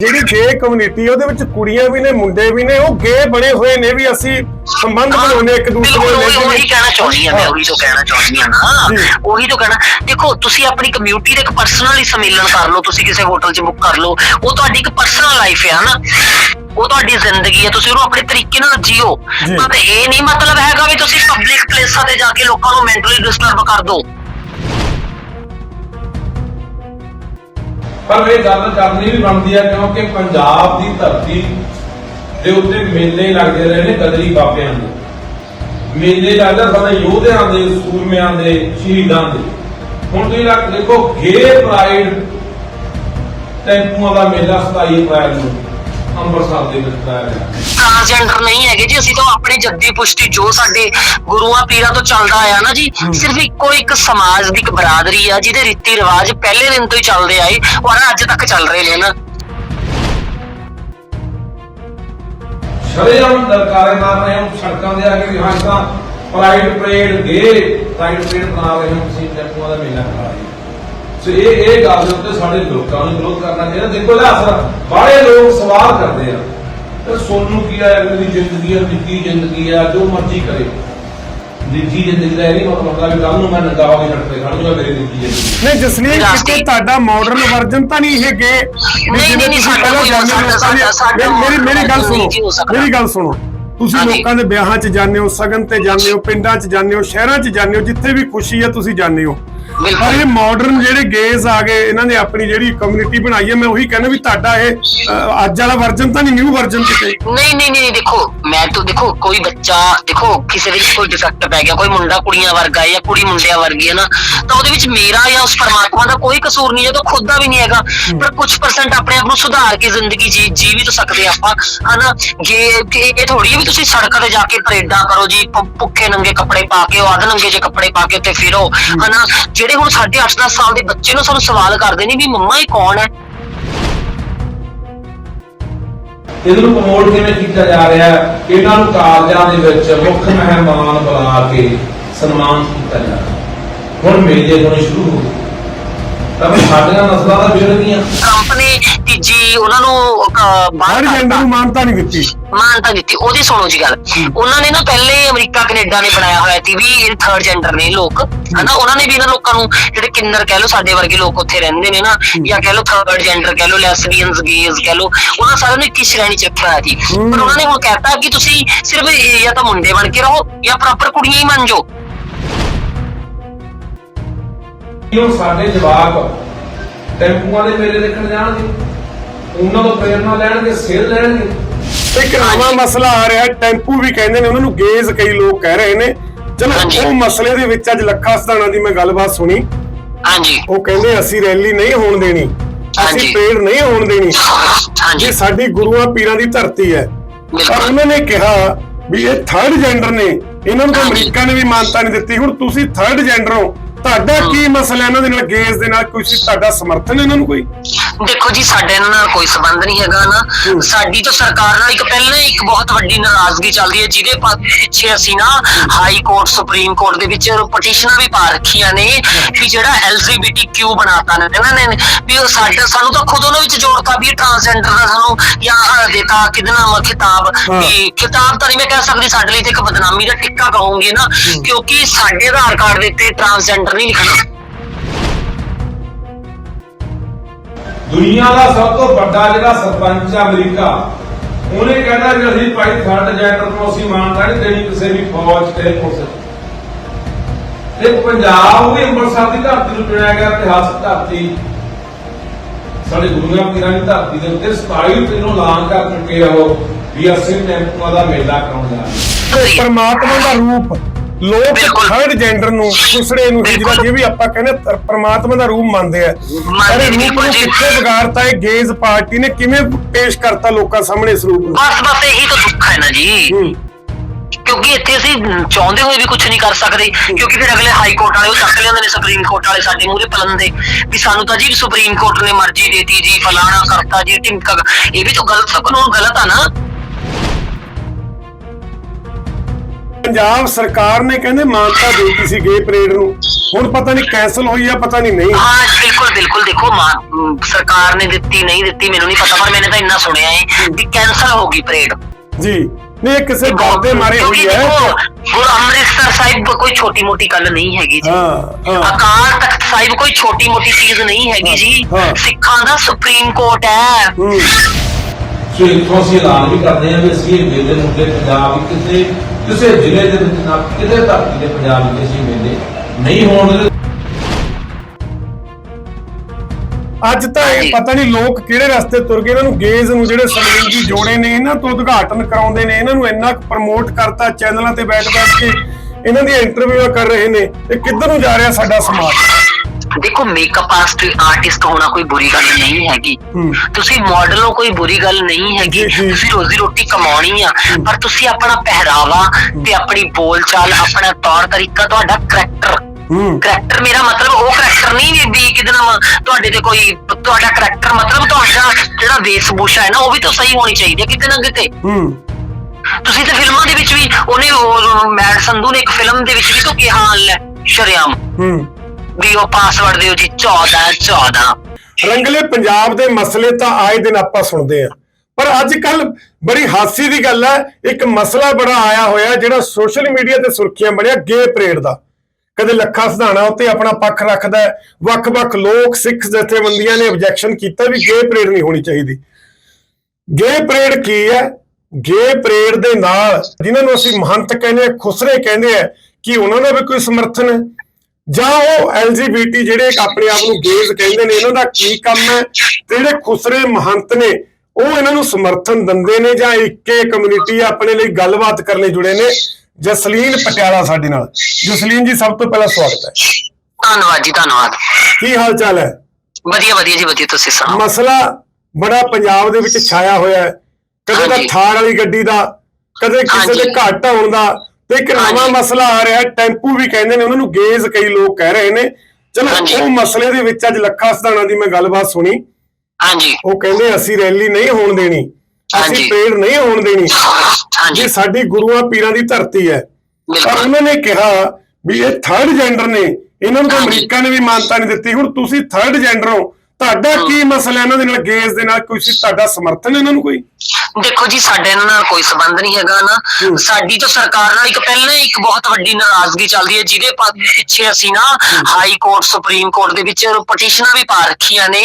ਜਿਹੜੀ ਗੇ ਕਮਿਊਨਿਟੀ ਉਹਦੇ ਵਿੱਚ ਕੁੜੀਆਂ ਵੀ ਨੇ ਮੁੰਡੇ ਵੀ ਨੇ ਉਹ ਗੇ ਬਣੇ ਹੋਏ ਨੇ ਵੀ ਅਸੀਂ ਸੰਬੰਧ ਬਣਾਉਣੇ ਇੱਕ ਦੂਸਰੇ ਨਾਲ ਉਹੀ- ਉਹੀ ਲੇਕਿਨ- ਕਹਿਣਾ ਚਾਹੁੰਦੀ ਆ ਮੈਂ ਉਹੀ ਤੋਂ ਕਹਿਣਾ ਚਾਹੁੰਦੀ ਆ ਨਾ। ਉਹੀ ਤੋਂ ਕਹਿਣਾ ਦੇਖੋ ਤੁਸੀਂ ਆਪਣੀ ਕਮਿਊਨਿਟੀ ਦੇ ਇੱਕ ਪਰਸਨਲੀ ਸੰਮੇਲਨ ਕਰ ਲਓ ਤੁਸੀਂ ਕਿਸੇ ਹੋਟਲ 'ਚ ਬੁੱਕ ਕਰ ਲਓ ਉਹ ਤੁਹਾਡੀ ਇੱਕ ਪਰਸਨਲ ਲਾਈਫ ਹੈ ਨਾ। ਉਹ ਤੁਹਾਡੀ ਜ਼ਿੰਦਗੀ ਹੈ ਤੁਸੀਂ ਉਹਨੂੰ ਆਪਣੇ ਤਰੀਕੇ ਨਾਲ ਜੀਓ। ਪਰ ਇਹ ਨਹੀਂ ਮਤਲਬ ਹੈਗਾ ਵੀ ਤੁਸੀਂ ਪਬਲਿਕ ਪਲੇਸਾਂ ਤੇ ਜਾ ਕੇ ਲੋਕਾਂ ਨੂੰ ਮੈਂਟਲੀ ਡਿਸਟਰਬ ਕਰ ਦਿਓ। ਪਰ ਇਹ ਗੱਲ ਕਰਨੀ ਵੀ ਬਣਦੀ ਹੈ ਕਿਉਂਕਿ ਪੰਜਾਬ ਦੀ ਧਰਤੀ ਦੇ ਉੱਤੇ ਮੇਲੇ ਲੱਗਦੇ ਰਹੇ ਨੇ ਗਦਰੀ ਬਾਬਿਆਂ ਦੇ। ਮੇਲੇ ਲੱਗਦਾ ਸਾਡੇ ਯੋਧਿਆਂ ਦੇ, ਸੂਰਮਿਆਂ ਦੇ, ਸ਼ਹੀਦਾਂ ਦੇ। ਹੁਣ ਤੁਸੀਂ ਲੱਗ ਦੇਖੋ, ਗੇ ਪ੍ਰਾਈਡ ਟੈਂਪੂਆਂ ਦਾ ਮੇਲਾ 27 ਅਪ੍ਰੈਲ ਨੂੰ। ਅੰਮ੍ਰਿਤਸਰ ਦੇ ਵਿੱਚ ਕਰਾਇਆ ਗਿਆ ਟ੍ਰਾਂਸਜੈਂਡਰ ਨਹੀਂ ਹੈਗੇ ਜੀ ਅਸੀਂ ਤਾਂ ਆਪਣੇ ਜੱਦੀ ਪੁਸ਼ਤੀ ਜੋ ਸਾਡੇ ਗੁਰੂਆਂ ਪੀਰਾਂ ਤੋਂ ਚੱਲਦਾ ਆਇਆ ਨਾ ਜੀ ਸਿਰਫ ਇੱਕੋ ਇੱਕ ਸਮਾਜ ਦੀ ਇੱਕ ਬਰਾਦਰੀ ਆ ਜਿਹਦੇ ਰੀਤੀ ਰਿਵਾਜ ਪਹਿਲੇ ਦਿਨ ਤੋਂ ਹੀ ਚੱਲਦੇ ਆਏ ਔਰ ਅੱਜ ਤੱਕ ਚੱਲ ਰਹੇ ਨੇ ਨਾ। ਸ਼ਰੇਆਮ ਦਰਕਾਰੇ ਮਾਰ ਰਹੇ ਹੋ ਸੜਕਾਂ ਦੇ ਆ ਕੇ ਵੀ ਹਾਂ ਇਸ ਤਾਂ pride parade gay pride parade ਬਣਾ ਰਹੇ ਹੋ ਤੁਸੀਂ ਟੈਂਪੂਆਂ ਦਾ ਮੇਲਾ ਕਰਾ ਰਹੇ ਹੋ। ਸੋ ਇਹ ਇਹ ਗੱਲ ਦੇ ਉੱਤੇ ਸਾਡੇ ਲੋਕਾਂ ਨੂੰ ਵਿਰੋਧ ਕਰਨਾ ਚਾਹੀਦਾ ਦੇਖੋ ਲੈ ਅਸਰ ਬਾਹਲੇ ਲੋਕ ਸਵਾਲ ਕਰਦੇ ਆ ਤੇ ਸੋਨੂੰ ਕੀ ਆ ਅਗਲੀ ਦੀ ਜ਼ਿੰਦਗੀ ਆ ਨਿੱਜੀ ਜ਼ਿੰਦਗੀ ਆ ਜੋ ਮਰਜ਼ੀ ਕਰੇ ਨਿੱਜੀ ਜ਼ਿੰਦਗੀ ਦਾ ਇਹ ਨਹੀਂ ਮਤਲਬ ਵੀ ਕੱਲ ਨੂੰ ਮੈਂ ਨੰਗਾ ਹੋ ਕੇ ਸੜਕ ਤੇ ਖੜ ਜਾਊਗਾ ਮੇਰੀ ਨਿੱਜੀ ਜ਼ਿੰਦਗੀ ਨਹੀਂ ਜਸਲੀਨ ਰਾਸ਼ਟਰੀ- ਕਿਤੇ ਤੁਹਾਡਾ ਮਾਡਰਨ ਵਰਜਨ ਤਾਂ ਨਹੀਂ ਇਹ ਨਹੀਂ, ਜਿਵੇਂ ਤੁਸੀਂ ਪਹਿਲਾਂ ਜਾਂਦੇ ਹੋ ਮੇਰੀ ਮੇਰੀ ਗੱਲ ਸੁਣੋ। ਮੇਰੀ ਗੱਲ ਸੁਣੋ ਤੁਸੀਂ। ਲੋਕਾਂ ਦੇ ਵਿਆਹਾਂ 'ਚ ਜਾਂਦੇ ਹੋ ਸਗਨ ਤੇ ਜਾਂਦੇ ਹੋ ਪਿੰਡਾਂ 'ਚ ਜਾਂਦੇ ਹੋ ਸ਼ਹਿਰਾਂ 'ਚ ਜਾਂਦੇ ਹੋ ਜਿੱਥੇ ਵੀ ਖੁਸ਼ੀ ਹੈ ਤੁਸੀਂ ਜਾਂਦੇ ਹੋ। ਪਰ ਇਹ ਮਾਡਰਨ ਜਿਹੜੇ ਗੇਜ਼ ਆ ਗਏ ਇਹਨਾਂ ਨੇ ਆਪਣੀ ਜਿਹੜੀ ਕਮਿਊਨਿਟੀ ਬਣਾਈ ਹੈ ਮੈਂ ਉਹੀ ਕਹਿੰਦਾ ਵੀ ਤੁਹਾਡਾ ਇਹ ਅ, ਅੱਜ ਵਾਲਾ ਵਰਜਨ ਤਾਂ ਨਹੀਂ ਨਿਊ ਵਰਜਨ ਕਿਤੇ? ਨਹੀਂ ਨਹੀਂ ਨਹੀਂ ਦੇਖੋ ਮੈਂ ਤਾਂ ਦੇਖੋ ਕੋਈ ਬੱਚਾ ਦੇਖੋ ਕਿਸੇ ਦੇ ਵਿੱਚ ਕੋਈ ਡਿਫੈਕਟ ਪੈ ਗਿਆ ਕੋਈ ਮੁੰਡਾ ਕੁੜੀਆਂ ਵਰਗਾ ਹੈ ਜਾਂ ਕੁੜੀ ਮੁੰਡਿਆਂ ਵਰਗੀ ਹੈ ਨਾ ਤਾਂ ਉਹਦੇ ਵਿੱਚ ਮੇਰਾ ਜਾਂ ਉਸ ਪਰਮਾਤਮਾ ਦਾ ਕੋਈ ਕਸੂਰ ਨਹੀਂ ਹੈ ਤਾਂ ਖੁਦ ਦਾ ਵੀ ਨਹੀਂ ਹੈਗਾ ਪਰ ਕੁਝ ਪਰਸੈਂਟ ਆਪਣੇ ਆਪ ਨੂੰ ਸੁਧਾਰ ਕੇ ਜ਼ਿੰਦਗੀ ਜੀ ਜੀ ਵੀ ਤਾਂ ਸਕਦੇ ਆਪਾਂ ਹਨਾ? ਜੇ ਕਿ ਇਹ ਥੋੜੀ ਵੀ ਤੁਸੀਂ ਸੜਕਾਂ ਤੇ ਜਾ ਕੇ ਪਰੇਡਾਂ ਕਰੋ ਜੀ ਭੁ- ਭੁੱਖੇ ਨੰਗੇ ਕੱਪੜੇ ਪਾ ਕੇ ਉਹ ਅੱਧ ਨੰਗੇ ਜੇ ਕੱਪੜੇ ਪਾ ਕੇ ਉੱਤੇ ਫਿਰੋ ਹਨਾ? ਜਿਹੜੇ ਹੁਣ ਸਾਡੇ 8-10 ਸਾਲ ਦੇ ਬੱਚੇ ਨੂੰ ਸਾਨੂੰ ਸਵਾਲ ਕਰਦੇ ਨੇ ਵੀ ਮੰਮਾ ਇਹ ਕੌਣ ਹੈ? ਇਹਨੂੰ ਪ੍ਰਮੋਟ ਕਿਵੇਂ ਕੀਤਾ ਜਾ ਰਿਹਾ ਹੈ? ਇਹਨਾਂ ਨੂੰ ਕਾਲਜਾਂ ਦੇ ਵਿੱਚ ਮੁੱਖ ਮਹਿਮਾਨ ਬੁਲਾ ਕੇ ਸਨਮਾਨ ਕੀਤਾ ਜਾ ਰਿਹਾ ਹੁਣ ਮੇਲੇ ਹੋਣੇ ਸ਼ੁਰੂ ਹੋ ਗਏ। ਤਾਂ ਸਾਡੀਆਂ ਨਸਲਾਂ ਦਾ ਵਿਰੋਧ ਨਹੀਂ ਆ? ਕੰਪਨੀ ਤੀਜੀ ਉਹਨਾਂ ਨੂੰ ਅਹ, ਬਾਹਰ ਹਰ ਜੈਂਡਰ ਨੂੰ ਮਾਨਤਾ ਨਹੀਂ ਦਿੱਤੀ। ਮਾਨਤਾ ਦਿੱਤੀ। ਉਹਦੀ ਸੁਣੋ ਜੀ ਗੱਲ। ਉਹਨਾਂ ਨੇ ਨਾ ਪਹਿਲੇ ਅਮਰੀਕਾ ਕੈਨੇਡਾ ਨੇ ਬਣਾਇਆ ਹੋਇਆ ਸੀ ਵੀ ਇਹ ਥਰਡ ਜੈਂਡਰ ਨੇ ਲੋਕ। ਹਨਾ ਉਹਨਾਂ ਨੇ ਵੀ ਇਹਨਾਂ ਲੋਕਾਂ ਨੂੰ ਜਿਹੜੇ ਕਿੰਨਰ ਕਹਿ ਲਓ ਸਾਡੇ ਵਰਗੇ ਲੋਕ ਉੱਥੇ ਰਹਿੰਦੇ ਨੇ ਨਾ ਜਾਂ ਕਹਿ ਲਓ ਥਰਡ ਜੈਂਡਰ ਕਹਿ ਲਓ ਲੈਸਬੀਅਨਸ ਗੇਜ਼ ਕਹਿ ਲਓ ਉਹਨਾਂ ਸਾਰਿਆਂ ਨੂੰ ਇੱਕ ਹੀ ਸ਼੍ਰੇਣੀ ਚ ਰੱਖਿਆ ਹੋਇਆ ਸੀ। ਪਰ ਉਹਨਾਂ ਨੇ ਹੁਣ ਕਹਿਤਾ ਕਿ ਤੁਸੀਂ ਸਿਰਫ ਇਹ ਜਾਂ ਤਾਂ ਮੁੰਡੇ ਬਣ ਕੇ ਰਹੋ ਜਾਂ ਪ੍ਰੋਪਰ ਕੁੜੀਆਂ ਹੀ ਮੰਨ ਜਾਓ। ਕਿਉਂ ਸਾਡੇ ਜਵਾਕ ਟੈਂਪੂਆਂ ਦੇ ਮੇਲੇ ਦੇਖਣ ਜਾਣਗੇ। ਉਹਨਾਂ ਤੋਂ ਪ੍ਰੇਰਨਾ ਲੈਣਗੇ ਸੇਧ ਲੈਣਗੇ। ਇੱਕ ਨਵਾਂ ਮਸਲਾ ਆ ਰਿਹਾ ਟੈਂਪੂ ਵੀ ਕਹਿੰਦੇ ਨੇ ਉਹਨਾਂ ਨੂੰ ਗੇਜ਼ ਕਈ ਲੋਕ ਕਹਿ ਰਹੇ ਨੇ। ਚਲੋ। ਉਹ ਮਸਲੇ ਦੇ ਵਿੱਚ ਅੱਜ ਲੱਖਾ ਸਧਾਣਾ ਦੀ ਮੈਂ ਗੱਲਬਾਤ ਸੁਣੀ। ਹਾਂਜੀ। ਉਹ ਕਹਿੰਦੇ ਅਸੀਂ ਰੈਲੀ ਨਹੀਂ ਹੋਣ ਦੇਣੀ ਅਸੀਂ। ਪੇੜ ਨਹੀਂ ਹੋਣ ਦੇਣੀ। ਹਾਂਜੀ। ਇਹ ਸਾਡੀ ਗੁਰੂਆਂ ਪੀਰਾਂ ਦੀ ਧਰਤੀ ਹੈ। ਪਰ ਉਹਨਾਂ ਨੇ ਕਿਹਾ ਵੀ ਇਹ ਥਰਡ ਜੈਂਡਰ ਨੇ। ਇਹਨਾਂ ਨੂੰ। ਅਮਰੀਕਾ ਨੇ ਵੀ ਮਾਨਤਾ ਨਹੀਂ ਦਿੱਤੀ। ਹੁਣ ਤੁਸੀਂ ਥਰਡ ਜੈਂਡਰ ਹੋ। ਤੁਹਾਡਾ ਕੀ ਮਸਲਾ ਇਹਨਾਂ ਦੇ ਨਾਲ ਗੇਜ਼ ਦੇ ਨਾਲ ਕੋਈ ਸੀ? ਤੁਹਾਡਾ ਸਮਰਥਨ ਇਹਨਾਂ ਨੂੰ ਕੋਈ? ਦੇਖੋ ਜੀ ਸਾਡੇ ਇਹਨਾਂ ਨਾਲ ਕੋਈ ਸਬੰਧ ਨਹੀਂ ਹੈਗਾ ਨਾ। ਸਾਡੀ ਤਾਂ ਸਰਕਾਰ ਨਾਲ ਇੱਕ ਪਹਿਲਾਂ ਹੀ ਇੱਕ ਬਹੁਤ ਵੱਡੀ ਨਾਰਾਜ਼ਗੀ ਚੱਲਦੀ ਹੈ ਜਿਹਦੇ ਪਿੱਛੇ ਅਸੀਂ ਨਾ ਹਾਈ ਕੋਰਟ ਸੁਪਰੀਮ ਕੋਰਟ ਦੇ ਵਿੱਚ ਪਟੀਸ਼ਨਾਂ ਵੀ ਪਾ ਰੱਖੀਆਂ ਨੇ ਕਿ ਜਿਹੜਾ ਐਲਜੀਬੀਟੀਕਿਊ ਬਣਾਤਾ ਨੇ ਇਹਨਾਂ ਨੇ ਵੀ ਉਹ ਸਾਡੇ ਸਾਨੂੰ ਤਾਂ ਖੁਦ ਉਹਨਾਂ ਵਿੱਚ ਜੋੜਤਾ ਵੀ ਟ੍ਰਾਂਸਜੈਂਡਰ ਦਾ ਸਾਨੂੰ ਜਾਂ ਦੇਤਾ ਕਿਹਦੇ ਨਾਮ ਖਿਤਾਬ। ਵੀ ਖਿਤਾਬ ਤਾਂ ਨਹੀਂ ਮੈਂ ਕਹਿ ਸਕਦੀ ਸਾਡੇ ਲਈ ਤੇ ਇੱਕ ਬਦਨਾਮੀ ਦਾ ਟਿੱਕਾ ਕਹੂੰਗੀ ਨਾ ਕਿਉਂਕਿ ਸਾਡੇ ਆਧਾਰ ਕਾਰਡ ਦੇ ਉੱਤੇ ਟ੍ਰਾਂਸਜੈਂਡਰ ਨਹੀਂ ਲਿਖਣਾ ਦੁਨੀਆ ਦਾ ਸਭ ਤੋਂ ਵੱਡਾ ਜਿਹੜਾ ਸਰਪੰਚ ਆ ਅਮਰੀਕਾ, ਉਹਨੇ ਕਹਿੰਦਾ ਵੀ ਅਸੀਂ ਭਾਈ ਥਰਡ ਜੈਂਡਰ ਨੂੰ ਅਸੀਂ ਮਾਨਤਾ ਨਹੀਂ ਦੇਣੀ ਕਿਸੇ ਵੀ ਫੌਜ ਤੇ ਪੁਲਿਸ ਤੇ। ਪੰਜਾਬ ਵੀ ਅੰਮ੍ਰਿਤਸਰ ਦੀ ਧਰਤੀ ਨੂੰ ਚੁਣਿਆ ਗਿਆ ਇਤਿਹਾਸਕ ਧਰਤੀ। ਸਾਡੇ ਗੁਰੂਆਂ ਪੀਰਾਂ ਦੀ ਧਰਤੀ ਦੇ ਉੱਤੇ 27 ਤਰੀਕ ਨੂੰ ਐਲਾਨ ਕਰ ਚੁੱਕੇ ਆ ਉਹ ਵੀ ਅਸੀਂ ਟੈਂਪੂਆਂ ਦਾ ਮੇਲਾ ਕਰਾਉਣ ਜਾ ਰਹੇ ਹਾਂ। ਪਰਮਾਤਮਾ ਦਾ ਰੂਪ ਲੋਕ ਬਿਲਕੁਲ। ਥਰਡ ਜੈਂਡਰ ਨੂੰ ਦੂਸਰੇ ਨੂੰ ਹਿਜਰਾ ਜੇ ਵੀ ਆਪਾਂ ਕਹਿੰਦੇ ਪਰਮਾਤਮਾ ਦਾ ਰੂਪ ਮੰਨਦੇ ਆ। ਇਹ ਨੇ, ਰੂਪ ਨੂੰ ਬਿਲਕੁਲ ਜੀ। ਕਿੱਥੇ ਵਿਗਾੜਤਾ ਇਹ ਗੇਜ਼ ਪਾਰਟੀ ਨੇ? ਕਿਵੇਂ ਪੇਸ਼ ਕਰਤਾ ਲੋਕਾਂ ਸਾਹਮਣੇ ਇਸ ਰੂਪ ਨੂੰ? ਬਸ ਬਸ ਇਹੀ ਤਾਂ ਦੁੱਖ ਹੈ ਨਾ ਜੀ। ਹੂੰ। ਕਿਉਂਕਿ ਇੱਥੇ ਅਸੀਂ ਚਾਹੁੰਦੇ ਹੋਏ ਵੀ ਕੁਝ ਨਹੀਂ ਕਰ ਸਕਦੇ। ਕਿਉਂਕਿ ਫਿਰ ਅਗਲੇ ਹਾਈ ਕੋਰਟ ਵਾਲੇ ਉਹ ਚੱਕ ਲਿਆਉਂਦੇ ਨੇ ਸੁਪਰੀਮ ਕੋਰਟ ਵਾਲੇ ਸਾਡੇ ਮੂਹਰੇ ਪਲੰਦੇ ਵੀ ਸਾਨੂੰ ਤਾਂ ਜੀ ਸੁਪਰੀਮ ਕੋਰਟ ਨੇ ਮਰਜ਼ੀ ਦੇਤੀ ਜੀ ਫਲਾਣਾ ਕਰਤਾ ਜੀ ਟਿਮਕਾ ਇਹ ਵੀ ਤਾਂ ਗਲਤ ਕਾਨੂੰਨ ਗਲਤ ਆ ਨਾ। ਪੰਜਾਬ ਸਰਕਾਰ ਨੇ ਕਹਿੰਦੇ ਮਾਨਤਾ ਦੇਤੀ ਸੀ ਗੇ ਪਰੇਡ ਨੂੰ। ਹੁਣ ਪਤਾ ਨਹੀਂ ਕੈਨਸਲ ਹੋਈ ਆ ਪਤਾ ਨਹੀਂ ਨਹੀਂ। ਹਾਂ ਬਿਲਕੁਲ ਬਿਲਕੁਲ ਦੇਖੋ ਸਰਕਾਰ ਨੇ ਦਿੱਤੀ ਨਹੀਂ ਦਿੱਤੀ ਮੈਨੂੰ ਨਹੀਂ ਪਤਾ ਪਰ ਮੈंने ਤਾਂ ਇੰਨਾ ਸੁਣਿਆ ਹੈ ਕਿ ਕੈਨਸਲ ਹੋ ਗਈ ਪਰੇਡ। ਜੀ ਨਹੀਂ ਇਹ ਕਿਸੇ ਡਰ ਦੇ ਮਾਰੇ ਹੋਈ ਹੈ। ਹੁਣ ਅੰਮ੍ਰਿਤਸਰ ਸਾਹਿਬ ਕੋਈ ਛੋਟੀ ਮੋਟੀ ਗੱਲ ਨਹੀਂ ਹੈਗੀ ਜੀ। ਅਕਾਲ ਤਖਤ ਸਾਹਿਬ ਕੋਈ ਛੋਟੀ ਮੋਟੀ ਚੀਜ਼ ਨਹੀਂ ਹੈਗੀ ਜੀ। ਸਿੱਖਾਂ ਦਾ ਸੁਪਰੀਮ ਕੋਰਟ ਹੈ। ਸੋ ਇੱਥੋਂ ਅਸੀਂ ਐਲਾਨ ਵੀ ਕਰਦੇ ਹਾਂ ਵੀ ਅਸੀਂ ਇਹ ਮੇਲੇ ਮੁੱਦੇ ਪੰਜਾਬ ਵਿੱਚ ਕਿਸੇ ਕਿਸੇ ਜ਼ਿਲ੍ਹੇ ਦੇ ਵਿੱਚ ਨਾ ਕਿਤੇ ਧਰਤੀ ਦੇ ਪੰਜਾਬ ਵਿੱਚ ਅਸੀਂ ਮੇਲੇ ਨਹੀਂ ਹੋਣ ਦੇ ਅੱਜ ਤਾਂ ਇਹ। ਪਤਾ ਨਹੀਂ ਲੋਕ ਕਿਹੜੇ ਰਸਤੇ ਤੁਰ ਗਏ ਇਹਨਾਂ ਨੂੰ ਗੇਜ਼ ਨੂੰ ਜਿਹੜੇ ਸਮਲਿੰਗੀ ਜੋੜੇ ਨੇ ਇਹਨਾਂ ਤੋਂ ਉਦਘਾਟਨ ਕਰਾਉਂਦੇ ਨੇ ਇਹਨਾਂ ਨੂੰ ਇੰਨਾ ਪ੍ਰਮੋਟ ਕਰਤਾ ਚੈਨਲਾਂ ਤੇ ਬੈਠ ਬੈਠ ਕੇ ਇਹਨਾਂ ਦੀਆਂ ਇੰਟਰਵਿਊਆਂ ਕਰ ਰਹੇ ਨੇ ਇਹ ਕਿੱਧਰ ਨੂੰ ਜਾ ਰਿਹਾ ਸਾਡਾ ਸਮਾਜ ਦੇਖੋ ਮੇਕਅਪ ਆਰਟਿਸਟ ਹੋਣਾ ਕੋਈ ਬੁਰੀ ਗੱਲ ਨਹੀਂ ਹੈਗੀ। ਤੁਸੀਂ ਮਾਡਲ ਹੋ ਕੋਈ ਬੁਰੀ ਗੱਲ ਨਹੀਂ ਹੈਗੀ। ਤੁਸੀਂ ਰੋਜ਼ੀ ਰੋਟੀ ਕਮਾਉਣੀ ਆ ਪਰ ਤੁਸੀਂ ਆਪਣਾ ਪਹਿਰਾਵਾ ਤੇ ਆਪਣੀ ਬੋਲਚਾਲ ਆਪਣਾ ਤੌਰ ਤਰੀਕਾ ਤੁਹਾਡਾ ਕਰੈਕਟਰ ਕਰੈਕਟਰ ਮੇਰਾ ਮਤਲਬ ਉਹ ਕਰੈਕਟਰ ਨਹੀਂ ਵੀ ਵੀ ਕਿਤੇ ਨਾ ਤੁਹਾਡੇ ਤੇ ਕੋਈ ਤੁਹਾਡਾ ਕਰੈਕਟਰ ਮਤਲਬ ਤੁਹਾਡਾ ਜਿਹੜਾ ਵੇਸ਼ਭੂਸ਼ਾ ਹੈ ਨਾ ਉਹ ਵੀ ਤਾਂ ਸਹੀ ਹੋਣੀ ਚਾਹੀਦੀ ਹੈ ਕਿਤੇ ਨਾ ਕਿਤੇ। ਤੁਸੀਂ ਤੇ ਫਿਲਮਾਂ ਦੇ ਵਿੱਚ ਵੀ ਉਹਨੇ ਉਹ ਮੈਡ ਸੰਧੂ ਨੇ ਇੱਕ ਫਿਲਮ ਦੇ ਵਿੱਚ ਵੀ ਤਾਂ ਕਿਹਾ ਲੈ ਸ਼ਰਿਆਮ। ਹੂੰ। ਵੀ ਉਹ ਪਾਸਵਰਡ ਦਿਓ ਜੀ 14 14 ਰੰਗਲੇ ਪੰਜਾਬ ਦੇ ਮਸਲੇ ਤਾਂ ਆਏ ਦਿਨ ਆਪਾਂ ਸੁਣਦੇ ਆ ਪਰ ਅੱਜ ਕੱਲ ਬੜੀ ਹਾਸੀ ਦੀ ਗੱਲ ਹੈ, ਇੱਕ ਮਸਲਾ ਬੜਾ ਆਇਆ ਹੋਇਆ ਜਿਹੜਾ ਸੋਸ਼ਲ ਮੀਡੀਆ ਤੇ ਸੁਰਖੀਆਂ ਬਣਿਆ ਗੇ ਪਰੇਡ ਦਾ। ਕਦੇ ਲੱਖਾ ਸਿਧਾਣਾ ਉੱਤੇ ਆਪਣਾ ਪੱਖ ਰੱਖਦਾ ਵੱਖ-ਵੱਖ ਲੋਕ ਸਿੱਖ ਜਥੇਬੰਦੀਆਂ ਨੇ ਆਬਜੈਕਸ਼ਨ ਕੀਤਾ ਵੀ ਗੇ ਪਰੇਡ ਨਹੀਂ ਹੋਣੀ ਚਾਹੀਦੀ। ਗੇ ਪਰੇਡ ਕੀ ਹੈ? ਗੇ ਪਰੇਡ ਦੇ ਨਾਲ ਜਿਨ੍ਹਾਂ ਨੂੰ ਅਸੀਂ ਮਹੰਤ ਕਹਿੰਦੇ ਆ ਖੁਸਰੇ ਕਹਿੰਦੇ ਆ ਕਿ ਉਹਨਾਂ ਦਾ ਵੀ ਕੋਈ ਸਮਰਥਨ ਹੈ। ਜਾਂ ਉਹ ਐਲਜੀਬੀਟੀ ਜਿਹੜੇ ਆਪਣੇ ਆਪ ਨੂੰ ਗੇਜ਼ ਕਹਿੰਦੇ ਨੇ ਇਹਨਾਂ ਦਾ ਕੀ ਕੰਮ ਹੈ? ਤੇ ਜਿਹੜੇ ਖੁਸਰੇ ਮਹੰਤ ਨੇ ਉਹ ਇਹਨਾਂ ਨੂੰ ਸਮਰਥਨ ਦਿੰਦੇ ਨੇ ਜਾਂ ਇੱਕੇ ਕਮਿਊਨਿਟੀ ਆਪਣੇ ਲਈ ਗੱਲਬਾਤ ਕਰਨ ਲਈ ਜੁੜੇ ਨੇ? ਜਸਲੀਨ ਪਟਿਆਲਾ ਸਾਡੇ ਨਾਲ। ਜਸਲੀਨ ਜੀ ਸਭ ਤੋਂ ਪਹਿਲਾਂ ਸਵਾਗਤ ਹੈ। ਧੰਨਵਾਦ ਜੀ ਧੰਨਵਾਦ। ਕੀ ਹਾਲ ਚਾਲ ਹੈ? ਵਧੀਆ ਵਧੀਆ ਜੀ ਵਧੀਆ ਤੁਸੀਂ ਸੁਣਾਓ? ਮਸਲਾ ਬੜਾ ਪੰਜਾਬ ਦੇ ਵਿੱਚ ਛਾਇਆ ਹੋਇਆ ਹੈ। ਕਦੇ ਤਾਂ। ਥਾਰ ਵਾਲੀ ਗੱਡੀ ਦਾ ਕਦੇ ਕਿਸੇ ਦੇ। ਘਾਟ ਹੋਣ ਦਾ ਤੇ ਇੱਕ ਨਵਾਂ। ਮਸਲਾ ਆ ਰਿਹਾ ਟੈਂਪੂ ਵੀ ਕਹਿੰਦੇ ਨੇ ਉਹਨਾਂ ਨੂੰ ਗੇਜ਼ ਕਈ ਲੋਕ ਕਹਿ ਰਹੇ ਨੇ ਚਲੋ। ਉਹ ਮਸਲੇ ਦੇ ਵਿੱਚ ਅੱਜ ਲੱਖਾ ਸਿਧਾਣਾ ਦੀ ਮੈਂ ਗੱਲਬਾਤ ਸੁਣੀ ਹਾਂਜੀ ਉਹ ਕਹਿੰਦੇ ਅਸੀਂ ਰੈਲੀ ਨਹੀਂ ਹੋਣ ਦੇਣੀ ਅਸੀਂ। ਪਰੇਡ ਨਹੀਂ ਹੋਣ ਦੇਣੀ ਹਾਂਜੀ ਇਹ ਸਾਡੀ ਗੁਰੂਆਂ ਪੀਰਾਂ ਦੀ ਧਰਤੀ ਹੈ ਪਰ ਉਹਨਾਂ ਨੇ ਕਿਹਾ ਵੀ ਇਹ ਥਰਡ ਜੈਂਡਰ ਨੇ ਇਹਨਾਂ ਨੂੰ ਤਾਂ। ਅਮਰੀਕਾ ਨੇ ਵੀ ਮਾਨਤਾ ਨਹੀਂ ਦਿੱਤੀ ਹੁਣ ਤੁਸੀਂ ਥਰਡ ਜੈਂਡਰ ਹੋ ਤੁਹਾਡਾ ਕੀ ਮਸਲਾ ਇਹਨਾਂ ਦੇ ਨਾਲ ਗੇਜ਼ ਦੇ ਨਾਲ? ਕੋਈ ਤੁਹਾਡਾ ਸਮਰਥਨ ਇਹਨਾਂ ਨੂੰ ਕੋਈ? ਦੇਖੋ ਜੀ ਸਾਡੇ ਇਹਨਾਂ ਨਾਲ ਕੋਈ ਸਬੰਧ ਨਹੀਂ ਹੈਗਾ ਨਾ। ਸਾਡੀ ਤਾਂ ਸਰਕਾਰ ਨਾਲ ਇੱਕ ਪਹਿਲਾਂ ਹੀ ਇੱਕ ਬਹੁਤ ਵੱਡੀ ਨਾਰਾਜ਼ਗੀ ਚੱਲਦੀ ਹੈ ਜਿਹਦੇ ਪਿੱਛੇ ਅਸੀਂ ਨਾ ਹਾਈ ਕੋਰਟ ਸੁਪਰੀਮ ਕੋਰਟ ਦੇ ਵਿੱਚ ਪਟੀਸ਼ਨਾਂ ਵੀ ਪਾ ਰੱਖੀਆਂ ਨੇ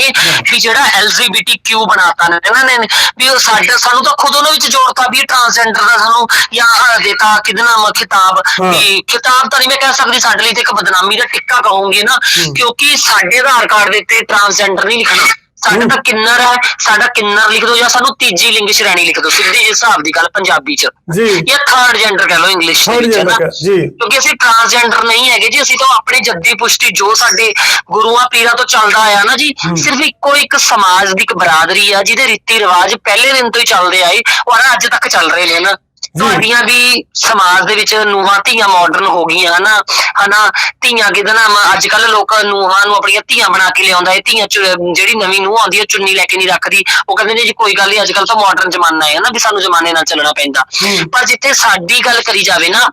ਵੀ ਜਿਹੜਾ ਐਲਜੀਬੀਟੀਕਿਊ ਬਣਾਤਾ ਨੇ ਇਹਨਾਂ ਨੇ। ਵੀ ਉਹ ਸਾਡੇ ਸਾਨੂੰ ਤਾਂ ਖੁਦ ਉਹਨਾਂ ਵਿੱਚ ਜੋੜਤਾ ਵੀ ਟ੍ਰਾਂਸਜੈਂਡਰ ਦਾ ਸਾਨੂੰ ਜਾਂ ਦੇਤਾ ਕਿਹਦਾ ਨਾਮ ਖਿਤਾਬ। ਵੀ ਖਿਤਾਬ ਤਾਂ ਨਹੀਂ ਮੈਂ ਕਹਿ ਸਕਦੀ ਸਾਡੇ ਲਈ ਤੇ ਇੱਕ ਬਦਨਾਮੀ ਦਾ ਟਿੱਕਾ ਕਹੂੰਗੀ ਨਾ ਕਿਉਂਕਿ ਸਾਡੇ ਆਧਾਰ ਕਾਰਡ ਦੇ ਉੱਤੇ ਟ੍ਰਾਂਸਜੈਂਡਰ ਨਹੀਂ ਲਿਖਣਾ। ਸਾਡਾ ਤਾਂ ਕਿੰਨਰ ਹੈ ਸਾਡਾ ਕਿੰਨਰ ਲਿਖ ਦਿਓ ਜਾਂ ਸਾਨੂੰ ਤੀਜੀ ਲਿੰਗ ਸ਼੍ਰੇਣੀ ਲਿਖ ਦਿਓ ਸਿੱਧੀ ਜਿਹੀ ਹਿਸਾਬ ਦੀ ਗੱਲ ਪੰਜਾਬੀ ਚ। ਜੀ। ਜਾਂ ਥਰਡ ਜੈਂਡਰ ਕਹਿ ਲਓ ਇੰਗਲਿਸ਼ ਦੇ ਵਿੱਚ ਨਾ ਜੀ। ਕਿਉਂਕਿ ਅਸੀਂ ਟ੍ਰਾਂਸਜੈਂਡਰ ਨਹੀਂ ਹੈਗੇ ਜੀ ਅਸੀਂ ਤਾਂ ਆਪਣੀ ਜੱਦੀ ਪੁਸ਼ਟੀ ਜੋ ਸਾਡੇ ਗੁਰੂਆਂ ਪੀਰਾਂ ਤੋਂ ਚੱਲਦਾ ਆਇਆ ਨਾ ਜੀ ਸਿਰਫ ਇੱਕੋ ਇੱਕ ਸਮਾਜ ਦੀ ਇੱਕ ਬਰਾਦਰੀ ਆ ਜਿਹਦੇ ਰੀਤੀ ਰਿਵਾਜ ਪਹਿਲੇ ਦਿਨ ਤੋਂ ਹੀ ਚੱਲਦੇ ਆਏ ਔਰ ਅੱਜ ਤੱਕ ਚੱਲ ਰਹੇ ਨੇ ਨਾ। ਤੁਹਾਡੀਆਂ ਵੀ ਸਮਾਜ ਦੇ ਵਿੱਚ ਨੂਹਾਂ ਧੀਆਂ ਮਾਡਰਨ ਹੋ ਗਈਆਂ ਹਨਾ? ਹਨਾ? ਧੀਆਂ ਕਿਹਦਾ ਨਾਮ ਅੱਜ ਕੱਲ ਲੋਕ ਨੂਹਾਂ ਨੂੰ ਆਪਣੀਆਂ ਧੀਆਂ ਬਣਾ ਕੇ ਲਿਆਉਂਦਾ ਹੈ। ਧੀਆਂ ਜਿਹੜੀ ਨਵੀਂ ਨੂੰਹ ਆਉਂਦੀ ਹੈ ਚੁੰਨੀ ਲੈ ਕੇ ਨਹੀਂ ਰੱਖਦੀ। ਉਹ ਕਹਿੰਦੇ ਨੇ ਜੀ ਕੋਈ ਗੱਲ ਨਹੀਂ ਅੱਜ ਕੱਲ ਤਾਂ ਮਾਡਰਨ ਜ਼ਮਾਨਾ ਹੈ ਨਾ ਵੀ ਸਾਨੂੰ ਜ਼ਮਾਨੇ ਨਾਲ ਚੱਲਣਾ ਪੈਂਦਾ। ਪਰ ਜਿੱਥੇ ਸਾਡੀ ਗੱਲ ਕਰੀ ਜਾਵੇ ਨਾ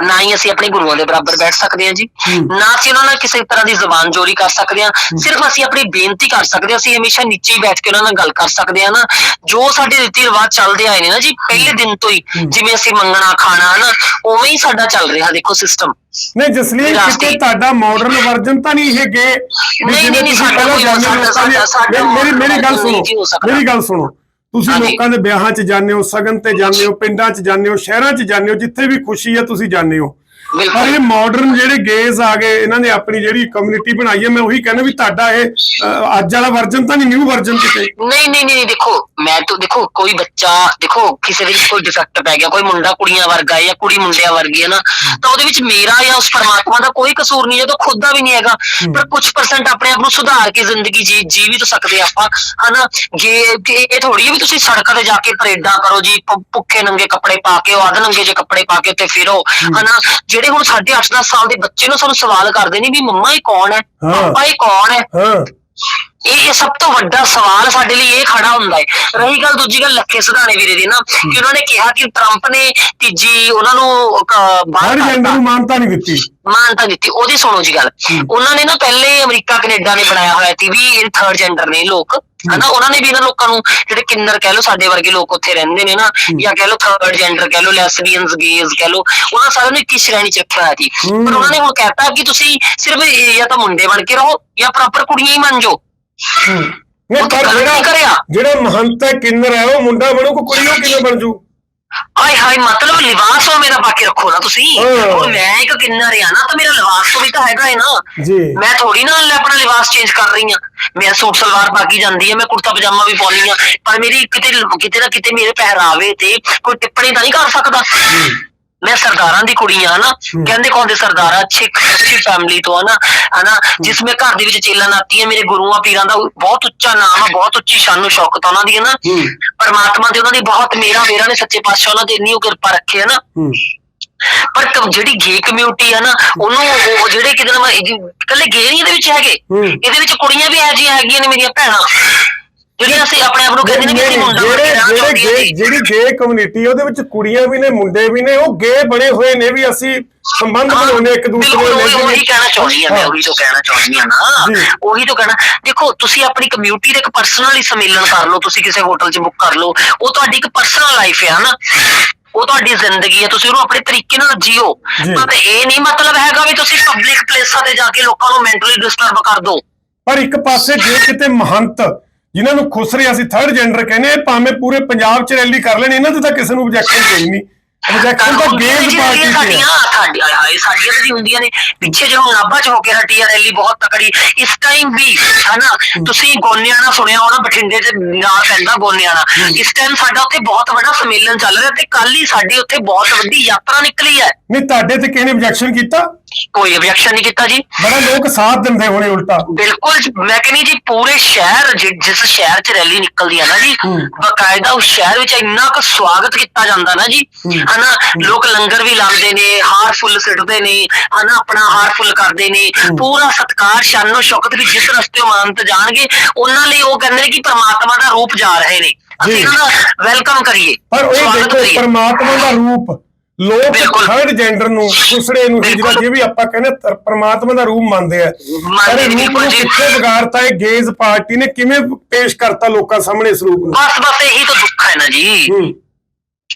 ਨਾ ਹੀ ਅਸੀਂ ਆਪਣੇ ਗੁਰੂਆਂ ਦੇ ਬਰਾਬਰ ਬੈਠ ਸਕਦੇ ਹਾਂ ਜੀ। ਨਾ ਅਸੀਂ ਉਹਨਾਂ ਨਾਲ ਕਿਸੇ ਤਰ੍ਹਾਂ ਦੀ ਜ਼ਬਾਨ ਜੋਰੀ ਕਰ ਸਕਦੇ ਹਾਂ। ਸਿਰਫ ਅਸੀਂ ਆਪਣੀ ਬੇਨਤੀ ਕਰ ਸਕਦੇ ਹਾਂ ਅਸੀਂ ਹਮੇਸ਼ਾ ਨੀਚੇ ਹੀ ਬੈਠ ਕੇ ਉਹਨਾਂ ਨਾਲ ਗੱਲ ਕਰ ਸਕਦੇ ਹਾਂ ਨਾ। ਜੋ ਸਾਡੇ ਰੀਤੀ ਰਿਵਾਜ ਚੱਲਦੇ ਆਏ ਨੇ ਨਾ ਜੀ ਪਹਿਲੇ ਦਿਨ ਤੋਂ ਹੀ ਜਿਵੇਂ ਅਸੀਂ ਮੰਗਣਾ ਖਾਣਾ ਨਾ ਉਵੇਂ ਹੀ ਸਾਡਾ ਚੱਲ ਰਿਹਾ ਦੇਖੋ ਸਿਸਟਮ ਨਹੀਂ ਜਸਲੀਨ ਕਿਤੇ ਤੁਹਾਡਾ ਮਾਡਰਨ ਵਰਜਨ ਤਾਂ ਨਹੀਂ ਇਹ ਗੇ ਨਹੀਂ, ਨਹੀਂ, ਸਾਡਾ ਮੇਰੀ ਮੇਰੀ ਗੱਲ ਸੁਣੋ। ਮੇਰੀ ਗੱਲ ਸੁਣੋ। ਤੁਸੀਂ ਹਾਂਜੀ। ਲੋਕਾਂ ਦੇ ਵਿਆਹਾਂ 'ਚ ਜਾਂਦੇ ਹੋ ਸਗਨ ਤੇ ਜਾਂਦੇ ਹੋ ਪਿੰਡਾਂ 'ਚ ਜਾਂਦੇ ਹੋ ਸ਼ਹਿਰਾਂ 'ਚ ਜਾਂਦੇ ਹੋ ਜਿੱਥੇ ਵੀ ਖੁਸ਼ੀ ਹੈ ਤੁਸੀਂ ਜਾਂਦੇ ਹੋ ਪਰ ਇਹ ਮਾਡਰਨ ਜਿਹੜੇ ਗੇਜ਼ ਆ ਗਏ ਇਹਨਾਂ ਨੇ ਆਪਣੀ ਜਿਹੜੀ ਕਮਿਊਨਿਟੀ ਬਣਾਈ ਹੈ ਮੈਂ ਉਹੀ ਕਹਿੰਦਾ ਵੀ ਤੁਹਾਡਾ ਇਹ ਅੱਜ ਵਾਲਾ ਵਰਜਨ ਤਾਂ ਨਹੀਂ ਨਿਊ ਵਰਜਨ ਕਿਤੇ। ਨਹੀਂ ਨਹੀਂ ਨਹੀਂ ਦੇਖੋ ਮੈਂ ਤਾਂ ਦੇਖੋ ਕੋਈ ਬੱਚਾ ਦੇਖੋ ਕਿਸੇ ਦੇ ਵਿੱਚ ਕੋਈ ਡਿਫੈਕਟ ਪੈ ਗਿਆ ਕੋਈ ਮੁੰਡਾ ਕੁੜੀਆਂ ਵਰਗਾ ਹੈ ਜਾਂ ਕੁੜੀ ਮੁੰਡਿਆਂ ਵਰਗੀ ਹੈ ਨਾ ਤਾਂ ਉਹਦੇ ਵਿੱਚ ਮੇਰਾ ਜਾਂ ਉਸ ਪਰਮਾਤਮਾ ਦਾ ਕੋਈ ਕਸੂਰ ਨਹੀਂ ਹੈ ਤਾਂ ਖੁਦ ਦਾ ਵੀ ਨਹੀਂ ਹੈਗਾ। ਪਰ ਕੁਝ ਪਰਸੈਂਟ ਆਪਣੇ ਆਪ ਨੂੰ ਸੁਧਾਰ ਕੇ ਜ਼ਿੰਦਗੀ ਜੀ ਜੀ ਵੀ ਤਾਂ ਸਕਦੇ ਆਪਾਂ ਹਨਾ? ਜੇ ਇਹ ਥੋੜੀ ਵੀ ਤੁਸੀਂ ਸੜਕਾਂ ਤੇ ਜਾ ਕੇ ਪਰੇਡਾਂ ਕਰੋ ਜੀ ਭੁ- ਭੁੱਖੇ ਨੰਗੇ ਕੱਪੜੇ ਪਾ ਕੇ ਉਹ ਅੱਧ ਨੰਗੇ ਜੇ ਕੱਪੜੇ ਪਾ ਕੇ ਉੱਤੇ ਫਿਰੋ ਹਨਾ? ਜਿਹੜੇ ਹੁਣ ਸਾਡੇ 8-10 ਸਾਲ ਦੇ ਬੱਚੇ ਨੂੰ ਸਾਨੂੰ ਸਵਾਲ ਕਰਦੇ ਨੇ ਵੀ ਮੰਮਾ ਇਹ ਕੌਣ ਹੈ? ਹਾਂ। ਪਾਪਾ ਇਹ ਕੌਣ ਹੈ? ਹਾਂ। ਇਹ ਸਭ ਤੋਂ ਵੱਡਾ ਸਵਾਲ ਸਾਡੇ ਲਈ ਇਹ ਖੜਾ ਹੁੰਦਾ ਹੈ। ਰਹੀ ਗੱਲ ਦੂਜੀ ਗੱਲ ਲੱਖੇ ਸਿਧਾਣੇ ਵੀਰੇ ਦੀ ਨਾ ਕਿ ਉਹਨਾਂ ਨੇ ਕਿਹਾ ਕਿ ਟਰੰਪ ਨੇ ਤੀਜੀ ਉਹਨਾਂ ਨੂੰ ਅਹ, ਬਾਹਰ ਹਰ ਜੈਂਡਰ। ਨੂੰ ਮਾਨਤਾ ਨਹੀਂ ਦਿੱਤੀ। ਮਾਨਤਾ ਦਿੱਤੀ ਉਹਦੀ ਸੁਣੋ ਜੀ ਗੱਲ। ਉਹਨਾਂ ਨੇ ਨਾ ਪਹਿਲੇ ਅਮਰੀਕਾ ਕੈਨੇਡਾ ਨੇ ਬਣਾਇਆ ਹੋਇਆ ਸੀ ਵੀ ਇਹ ਥਰਡ ਜੈਂਡਰ ਨੇ ਲੋਕ। ਹਨਾ ਉਹਨਾਂ ਨੇ ਵੀ ਇਹਨਾਂ ਲੋਕਾਂ ਨੂੰ ਜਿਹੜੇ ਕਿੰਨਰ ਕਹਿ ਲਓ ਸਾਡੇ ਵਰਗੇ ਲੋਕ ਉੱਥੇ ਰਹਿੰਦੇ ਨੇ ਨਾ ਜਾਂ ਕਹਿ ਲਓ ਥਰਡ ਜੈਂਡਰ ਕਹਿ ਲਓ ਲੈਸਬੀਅਨਸ ਗੇਜ਼ ਕਹਿ ਲਓ ਉਹਨਾਂ ਸਾਰਿਆਂ ਨੂੰ ਇੱਕ ਹੀ ਸ਼੍ਰੇਣੀ ਚ ਰੱਖਿਆ ਹੋਇਆ ਸੀ। ਪਰ ਉਹਨਾਂ ਨੇ ਹੁਣ ਕਹਿਤਾ ਕਿ ਤੁਸੀਂ ਸਿਰਫ ਇਹ ਜਾਂ ਤਾਂ ਮੁੰਡੇ ਬਣ ਕੇ ਰਹੋ ਜਾਂ ਪ੍ਰੋਪਰ ਕੁੜੀਆਂ ਹੀ ਬਣ ਜਾਓ। ਉਹ ਤਾਂ ਪਰ ਜਿਹੜਾ ਕਰਿਆ। ਜਿਹੜਾ ਮਹੰਤ ਹੈ ਕਿੰਨਰ ਹੈ ਉਹ ਮੁੰਡਾ ਬਣੂ ਕੋ ਕੁੜੀ ਉਹ ਕਿਵੇਂ ਬਣ ਜੂ? ਆਏ ਹਾਏ ਮਤਲਬ ਲਿਬਾਸ ਉਹ ਮੇਰਾ ਪਾ ਕੇ ਰੱਖੋ ਨਾ ਤੁਸੀਂ। ਹਾਂ। ਹੁਣ ਮੈਂ ਇੱਕ ਕਿੰਨਰ ਆ ਨਾ ਤਾਂ ਮੇਰਾ ਲਿਬਾਸ ਤੋਂ ਵੀ ਤਾਂ ਹੈਗਾ ਹੈ ਨਾ। ਜੀ। ਮੈਂ ਥੋੜੀ ਨਾ ਲੈ ਆਪਣਾ ਲਿਬਾਸ ਚੇਂਜ ਕਰ ਰਹੀ ਆ ਮੈਂ ਸੂਟ ਸਲਵਾਰ ਪਾ ਕੇ ਜਾਂਦੀ ਆ ਮੈਂ ਕੁੜਤਾ ਪਜਾਮਾ ਵੀ ਪਾਉਣੀ ਆ ਪਰ ਮੇਰੀ ਕਿਤੇ ਕਿਤੇ ਨਾ ਕਿਤੇ ਮੇਰੇ ਪਹਿਰਾਵੇ ਤੇ ਕੋਈ ਟਿੱਪਣੀ ਤਾਂ ਨਹੀਂ ਕਰ ਸਕਦਾ। ਮੈਂ ਸਰਦਾਰਾਂ ਦੀ ਕੁੜੀ ਆ ਨਾ ਕਹਿੰਦੇ ਕੌਂਦੇ ਸਰਦਾਰਾ ਅੱਛੀ ਅੱਛੀ ਫੈਮਿਲੀ ਤੋਂ ਆ ਨਾ ਹਨਾ? ਜਿਸ ਮੇ ਘਰ ਦੇ ਵਿੱਚ ਚੇਲਾ ਨਾਤੀ ਹੈ ਮੇਰੇ ਗੁਰੂਆਂ ਪੀਰਾਂ ਦਾ ਬਹੁਤ ਉੱਚਾ ਨਾਮ ਆ ਬਹੁਤ ਉੱਚੀ ਸ਼ਾਨੋ ਸ਼ੌਕਤ ਆ ਉਹਨਾਂ ਦੀ ਹੈ। ਨਾ। ਪਰਮਾਤਮਾ ਦੇ ਉਹਨਾਂ ਦੀ ਬਹੁਤ ਮੇਰਾ ਮੇਰਾ ਨੇ ਸੱਚੇ ਪਾਤਸ਼ਾਹ ਉਹਨਾਂ ਦੀ ਇੰਨੀ ਉਹ ਕਿਰਪਾ ਰੱਖੀ ਹੈ ਨਾ। ਪਰ ਜਿਹੜੀ ਗੇ ਕਮਿਊਨਿਟੀ ਹੈ ਨਾ ਉਹਨੂੰ ਉਹ ਜਿਹੜੇ ਕਿਤੇ ਨਾ ਇਕੱਲੇ ਗੇ ਨਹੀਂ ਇਹਦੇ ਵਿੱਚ ਹੈਗੇ। ਇਹਦੇ ਵਿੱਚ ਕੁੜੀਆਂ ਵੀ ਇਹੋ ਜਿਹੀਆਂ ਹੈਗੀਆਂ ਨੇ ਮੇਰੀਆਂ ਭੈਣਾਂ। ਜਿਹੜੀਆਂ ਅਸੀਂ ਆਪਣੇ ਆਪ ਨੂੰ ਕਹਿੰਦੇ ਨੇ ਕਿ ਅਸੀਂ ਮੁੰਡਾ ਜਿਹੜੇ ਜਿਹੜੇ ਜਿਹੜੀ ਗੇ ਕਮਿਊਨਿਟੀ ਉਹਦੇ ਵਿੱਚ ਕੁੜੀਆਂ ਵੀ ਨੇ ਮੁੰਡੇ ਵੀ ਨੇ ਉਹ ਗੇ ਬਣੇ ਹੋਏ ਨੇ ਵੀ ਅਸੀਂ ਸੰਬੰਧ ਹਾਂ, ਬਣਾਉਣੇ ਇੱਕ ਦੂਸਰੇ ਨਾਲ ਉਹੀ- ਉਹੀ ਕਹਿਣਾ ਚਾਹੁੰਦੀ ਆ ਮੈਂ ਉਹੀ ਤੋਂ ਕਹਿਣਾ ਚਾਹੁੰਦੀ ਆ। ਨਾ। ਉਹੀ ਤੋਂ ਕਹਿਣਾ ਦੇਖੋ ਤੁਸੀਂ ਆਪਣੀ ਕਮਿਊਨਿਟੀ ਦੇ ਇੱਕ ਪਰਸਨਲੀ ਸੰਮੇਲਨ ਕਰ ਲਓ ਤੁਸੀਂ ਕਿਸੇ ਹੋਟਲ 'ਚ ਬੁੱਕ ਕਰ ਲਓ ਉਹ ਤੁਹਾਡੀ ਇੱਕ ਪਰਸਨਲ ਲਾਈਫ ਹੈ ਨਾ ਉਹ ਤੁਹਾਡੀ ਜ਼ਿੰਦਗੀ ਹੈ ਤੁਸੀਂ ਉਹਨੂੰ ਆਪਣੇ ਤਰੀਕੇ ਨਾਲ ਜੀਓ। ਪਰ ਇਹ ਨਹੀਂ ਮਤਲਬ ਹੈਗਾ ਵੀ ਤੁਸੀਂ ਪਬਲਿਕ ਪਲੇਸਾਂ ਤੇ ਜਾ ਕੇ ਲੋਕਾਂ ਨੂੰ ਮੈਂਟਲੀ ਡਿਸਟਰਬ ਕਰ ਦਿਓ ਪਰ ਇੱਕ ਪਾਸੇ ਜੇ ਕਿਤੇ ਮਹੰਤ ਜਿਨ੍ਹਾਂ ਨੂੰ ਖੁਸਰੇ ਅਸੀਂ ਥਰਡ ਜੈਂਡਰ ਕਹਿੰਦੇ ਆ ਭਾਵੇਂ ਪੂਰੇ ਪੰਜਾਬ 'ਚ ਰੈਲੀ ਕਰ ਲੈਣ ਇਹਨਾਂ ਤੇ ਤਾਂ ਕਿਸੇ ਨੂੰ objection ਕੋਈ ਨਹੀਂ। Objection ਤਾਂ ਗੇਜ਼ ਪਾਰਟੀ ਤੇ ਸਾਡੀਆਂ ਸਾਡੀਆਂ ਤਾਂ ਜੀ ਹੁੰਦੀਆਂ ਨੇ। ਪਿੱਛੇ ਜੇ ਹੁਣ ਨਾਭਾ ਚ ਹੋ ਕੇ ਹਟੀ ਆ ਰੈਲੀ ਬਹੁਤ ਤਕੜੀ। ਇਸ ਟਾਈਮ ਵੀ ਹਨਾ ਤੁਸੀਂ ਗੋਨਿਆਣਾ ਸੁਣਿਆ ਹੋਣਾ ਬਠਿੰਡੇ ਦੇ ਨਾਲ ਪੈਂਦਾ ਗੋਨਿਆਣਾ। ਇਸ ਟਾਈਮ ਸਾਡਾ ਉੱਥੇ ਬਹੁਤ ਵੱਡਾ ਸੰਮੇਲਨ ਚੱਲ ਰਿਹਾ ਤੇ ਕੱਲ ਹੀ ਸਾਡੀ ਉੱਥੇ ਬਹੁਤ ਵੱਡੀ ਯਾਤਰਾ ਨਿਕਲੀ ਹੈ। ਨਹੀਂ ਤੁਹਾਡੇ ਤੇ ਕਿਸੇ ਨੇ objection ਕੀਤਾ? ਕੋਈ objection ਨਹੀਂ ਕੀਤਾ ਜੀ। ਬੜਾ ਲੋਕ ਸਾਥ ਦਿੰਦੇ ਹੋਣੇ ਉਲਟਾ। ਬਿਲਕੁਲ ਮੈਂ ਕਹਿੰਦੀ ਜੀ ਪੂਰੇ ਸ਼ਹਿਰ ਜਿ- ਜਿਸ ਸ਼ਹਿਰ 'ਚ ਰੈਲੀ ਨਿਕਲਦੀ ਹੈ ਨਾ ਜੀ ਹੂੰ। ਬਕਾਇਦਾ ਉਸ ਸ਼ਹਿਰ ਵਿੱਚ ਇੰਨਾ ਕੁ ਸਵਾਗਤ ਕੀਤਾ ਜਾਂਦਾ ਨਾ ਜੀ। ਹੂੰ। ਹਨਾ ਲੋਕ ਲੰਗਰ ਵੀ ਲਾਉਂਦੇ ਨੇ ਹਾਰ ਫੁੱਲ ਸਿੱਟਦੇ ਨੇ ਹਨਾ ਆਪਣਾ ਹਾਰ ਫੁੱਲ ਕਰਦੇ ਨੇ। ਪੂਰਾ ਸਤਕਾਰ ਸ਼ਾਨੋ ਸ਼ੌਕਤ ਵੀ ਜਿਸ ਰਸਤੇ ਮਾਨਤ ਜਾਣਗੇ ਉਹਨਾਂ ਲਈ ਉਹ ਕਹਿੰਦੇ ਨੇ ਕਿ ਪ੍ਰਮਾਤਮਾ ਦਾ ਰੂਪ ਜਾ ਰਹੇ ਨੇ। ਅਸੀਂ ਜੀ। ਇਹਨਾਂ ਦਾ ਵੈਲਕਮ ਕਰੀਏ ਪਰ ਉਹ ਸਵਾਗਤ ਦੇਖੋ ਕਰੀਏ। ਪਰਮਾਤਮਾ ਦਾ ਰੂਪ ਲੋਕ। ਥਰਡ ਜੈਂਡਰ ਨੂੰ ਖੁਸੜੇ ਨੂੰ ਜਿਹੜਾ। ਜੇ ਵੀ ਆਪਾਂ ਕਹਿੰਦੇ ਪਰਮਾਤਮਾ ਦਾ ਰੂਪ ਮੰਨਦੇ ਆ ਪਰ ਇਹ ਰੂਪ ਨੂੰ। ਕਿੱਥੇ ਵਿਗਾੜਤਾ ਇਹ ਗੇਜ਼ ਪਾਰਟੀ ਨੇ ਕਿਵੇਂ ਪੇਸ਼ ਕਰਤਾ ਲੋਕਾਂ ਸਾਹਮਣੇ ਇਸ ਰੂਪ ਨੂੰ ਬਸ ਬਸ ਇਹੀ ਤਾਂ ਦੁੱਖ ਹੈ ਨਾ ਜੀ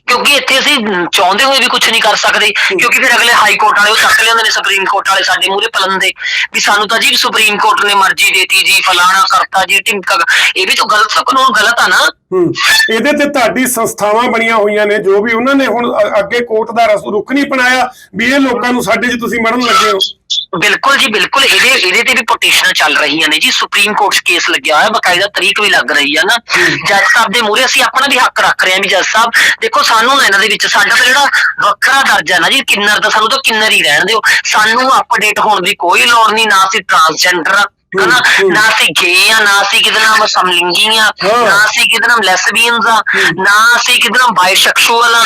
ਕਿਉਂਕਿ ਇੱਥੇ ਅਸੀਂ ਚਾਹੁੰਦੇ ਹੋਏ ਵੀ ਕੁਝ ਨਹੀਂ ਕਰ ਸਕਦੇ ਕਿਉਂਕਿ ਫਿਰ ਅਗਲੇ ਹਾਈ ਕੋਰਟ ਵਾਲੇ ਉਹ ਚੱਕ ਲਿਆਉਂਦੇ ਨੇ ਸੁਪਰੀਮ ਕੋਰਟ ਵਾਲੇ ਸਾਡੇ ਮੂਹਰੇ ਪਲੰਦੇ ਵੀ ਸਾਨੂੰ ਤਾਂ ਜੀ ਸੁਪਰੀਮ ਕੋਰਟ ਨੇ ਮਰਜ਼ੀ ਦੇਤੀ ਜੀ ਫਲਾਣਾ ਕਰਤਾ ਜੀ ਟਿਮਕਾ ਇਹ ਵੀ ਤਾਂ ਗਲਤ ਕਾਨੂੰਨ ਗਲਤ ਆ ਨਾ। ਇਹਦੇ ਤੇ ਤੁਹਾਡੀ ਸੰਸਥਾਵਾਂ ਬਣੀਆਂ ਹੋਈਆਂ ਨੇ ਜੋ ਵੀ ਉਹਨਾਂ ਨੇ ਹੁਣ ਅੱਗੇ ਕੋਰਟ ਦਾ ਰੁਖ ਨਹੀਂ ਅਪਣਾਇਆ ਵੀ ਇਹ ਲੋਕਾਂ ਨੂੰ ਸਾਡੇ 'ਚ ਤੁਸੀਂ ਮੜਨ ਲੱਗੇ ਹੋ। ਬਿਲਕੁਲ ਜੀ, ਬਿਲਕੁਲ। ਇਹਦੇ ਇਹਦੇ ਤੇ ਵੀ ਪਟੀਸ਼ਨਾਂ ਚੱਲ ਰਹੀਆਂ ਨੇ ਜੀ। ਸੁਪਰੀਮ ਕੋਰਟ 'ਚ ਕੇਸ ਲੱਗਿਆ ਹੋਇਆ, ਬਕਾਇਦਾ ਤਰੀਕ ਵੀ ਲੱਗ ਰਹੀ ਆ ਨਾ। ਜੱਜ ਸਾਹਿਬ ਦੇ ਮੂਹਰੇ ਅਸੀਂ ਆਪਣਾ ਵੀ ਹੱਕ ਰੱਖ ਰਹੇ ਹਾਂ ਵੀ ਜੱਜ ਸਾਹਿਬ, ਦੇਖੋ ਸਾਨੂੰ ਨਾ ਇਹਨਾਂ ਦੇ ਵਿੱਚ, ਸਾਡਾ ਤਾਂ ਜਿਹੜਾ ਵੱਖਰਾ ਦਰਜਾ ਨਾ ਜੀ, ਕਿੰਨਰ ਦਾ, ਸਾਨੂੰ ਤਾਂ ਕਿੰਨਰ ਹੀ ਰਹਿਣ ਦਿਓ। ਸਾਨੂੰ ਅਪਡੇਟ ਹੋਣ ਦੀ ਕੋਈ ਲੋੜ ਨਹੀਂ, ਨਾ ਅਸੀਂ ਟਰਾਂਸਜੈਂਡਰ ਆ ਹਨਾ। ਨਾ ਅਸੀਂ ਗੇ ਆ ਨਾ ਅਸੀਂ ਕਿਤੇ ਨਾਮ ਸਮਲਿੰਗੀ ਆ। ਨਾ ਅਸੀਂ ਕਿਤੇ ਨਾਮ ਲੈਸਬੀਅਨਸ ਆ ਨਾ ਅਸੀਂ ਕਿਤੇ ਨਾਮ ਬਾਇਸੈਕਸ਼ੂਅਲ ਆ।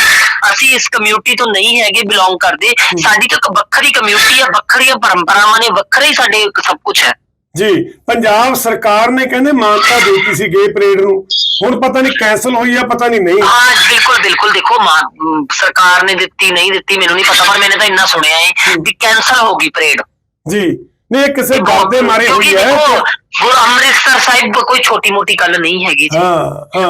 ਅਸੀਂ ਇਸ ਕਮਿਊਨਿਟੀ ਤੋਂ ਨਹੀਂ ਹੈਗੇ ਬਿਲੋਂਗ ਕਰਦੇ। ਸਾਡੀ ਤਾਂ ਇੱਕ ਵੱਖਰੀ ਕਮਿਊਨਿਟੀ ਆ ਵੱਖਰੀਆਂ ਪਰੰਪਰਾਵਾਂ ਨੇ ਵੱਖਰਾ ਹੀ ਸਾਡੇ ਸਭ ਕੁਝ ਹੈ। ਜੀ ਪੰਜਾਬ ਸਰਕਾਰ ਨੇ ਕਹਿੰਦੇ ਮਾਨਤਾ ਦੇਤੀ ਸੀ ਗੇ ਪਰੇਡ ਨੂੰ। ਹੁਣ ਪਤਾ ਨਹੀਂ ਕੈਨਸਲ ਹੋਈ ਆ ਪਤਾ ਨਹੀਂ ਨਹੀਂ। ਹਾਂ ਬਿਲਕੁਲ ਬਿਲਕੁਲ। ਦੇਖੋ ਮਾਂ ਅਮ, ਸਰਕਾਰ ਨੇ ਦਿੱਤੀ ਨਹੀਂ ਦਿੱਤੀ ਮੈਨੂੰ ਨਹੀਂ ਪਤਾ ਪਰ ਮੈंने ਤਾਂ ਇੰਨਾ ਸੁਣਿਆ ਹੈ। ਵੀ ਕੈਨਸਲ ਹੋ ਗਈ ਪਰੇਡ ਜੀ। ਨਹੀਂ ਇਹ ਕਿਸੇ ਡਰ ਦੇ ਮਾਰੇ ਹੋਈ ਹੈ। ਗੁਰੂ ਅੰਮ੍ਰਿਤਸਰ ਸਾਹਿਬ ਕੋਈ ਛੋਟੀ ਮੋਟੀ ਗੱਲ ਨਹੀਂ ਹੈਗੀ ਜੀ।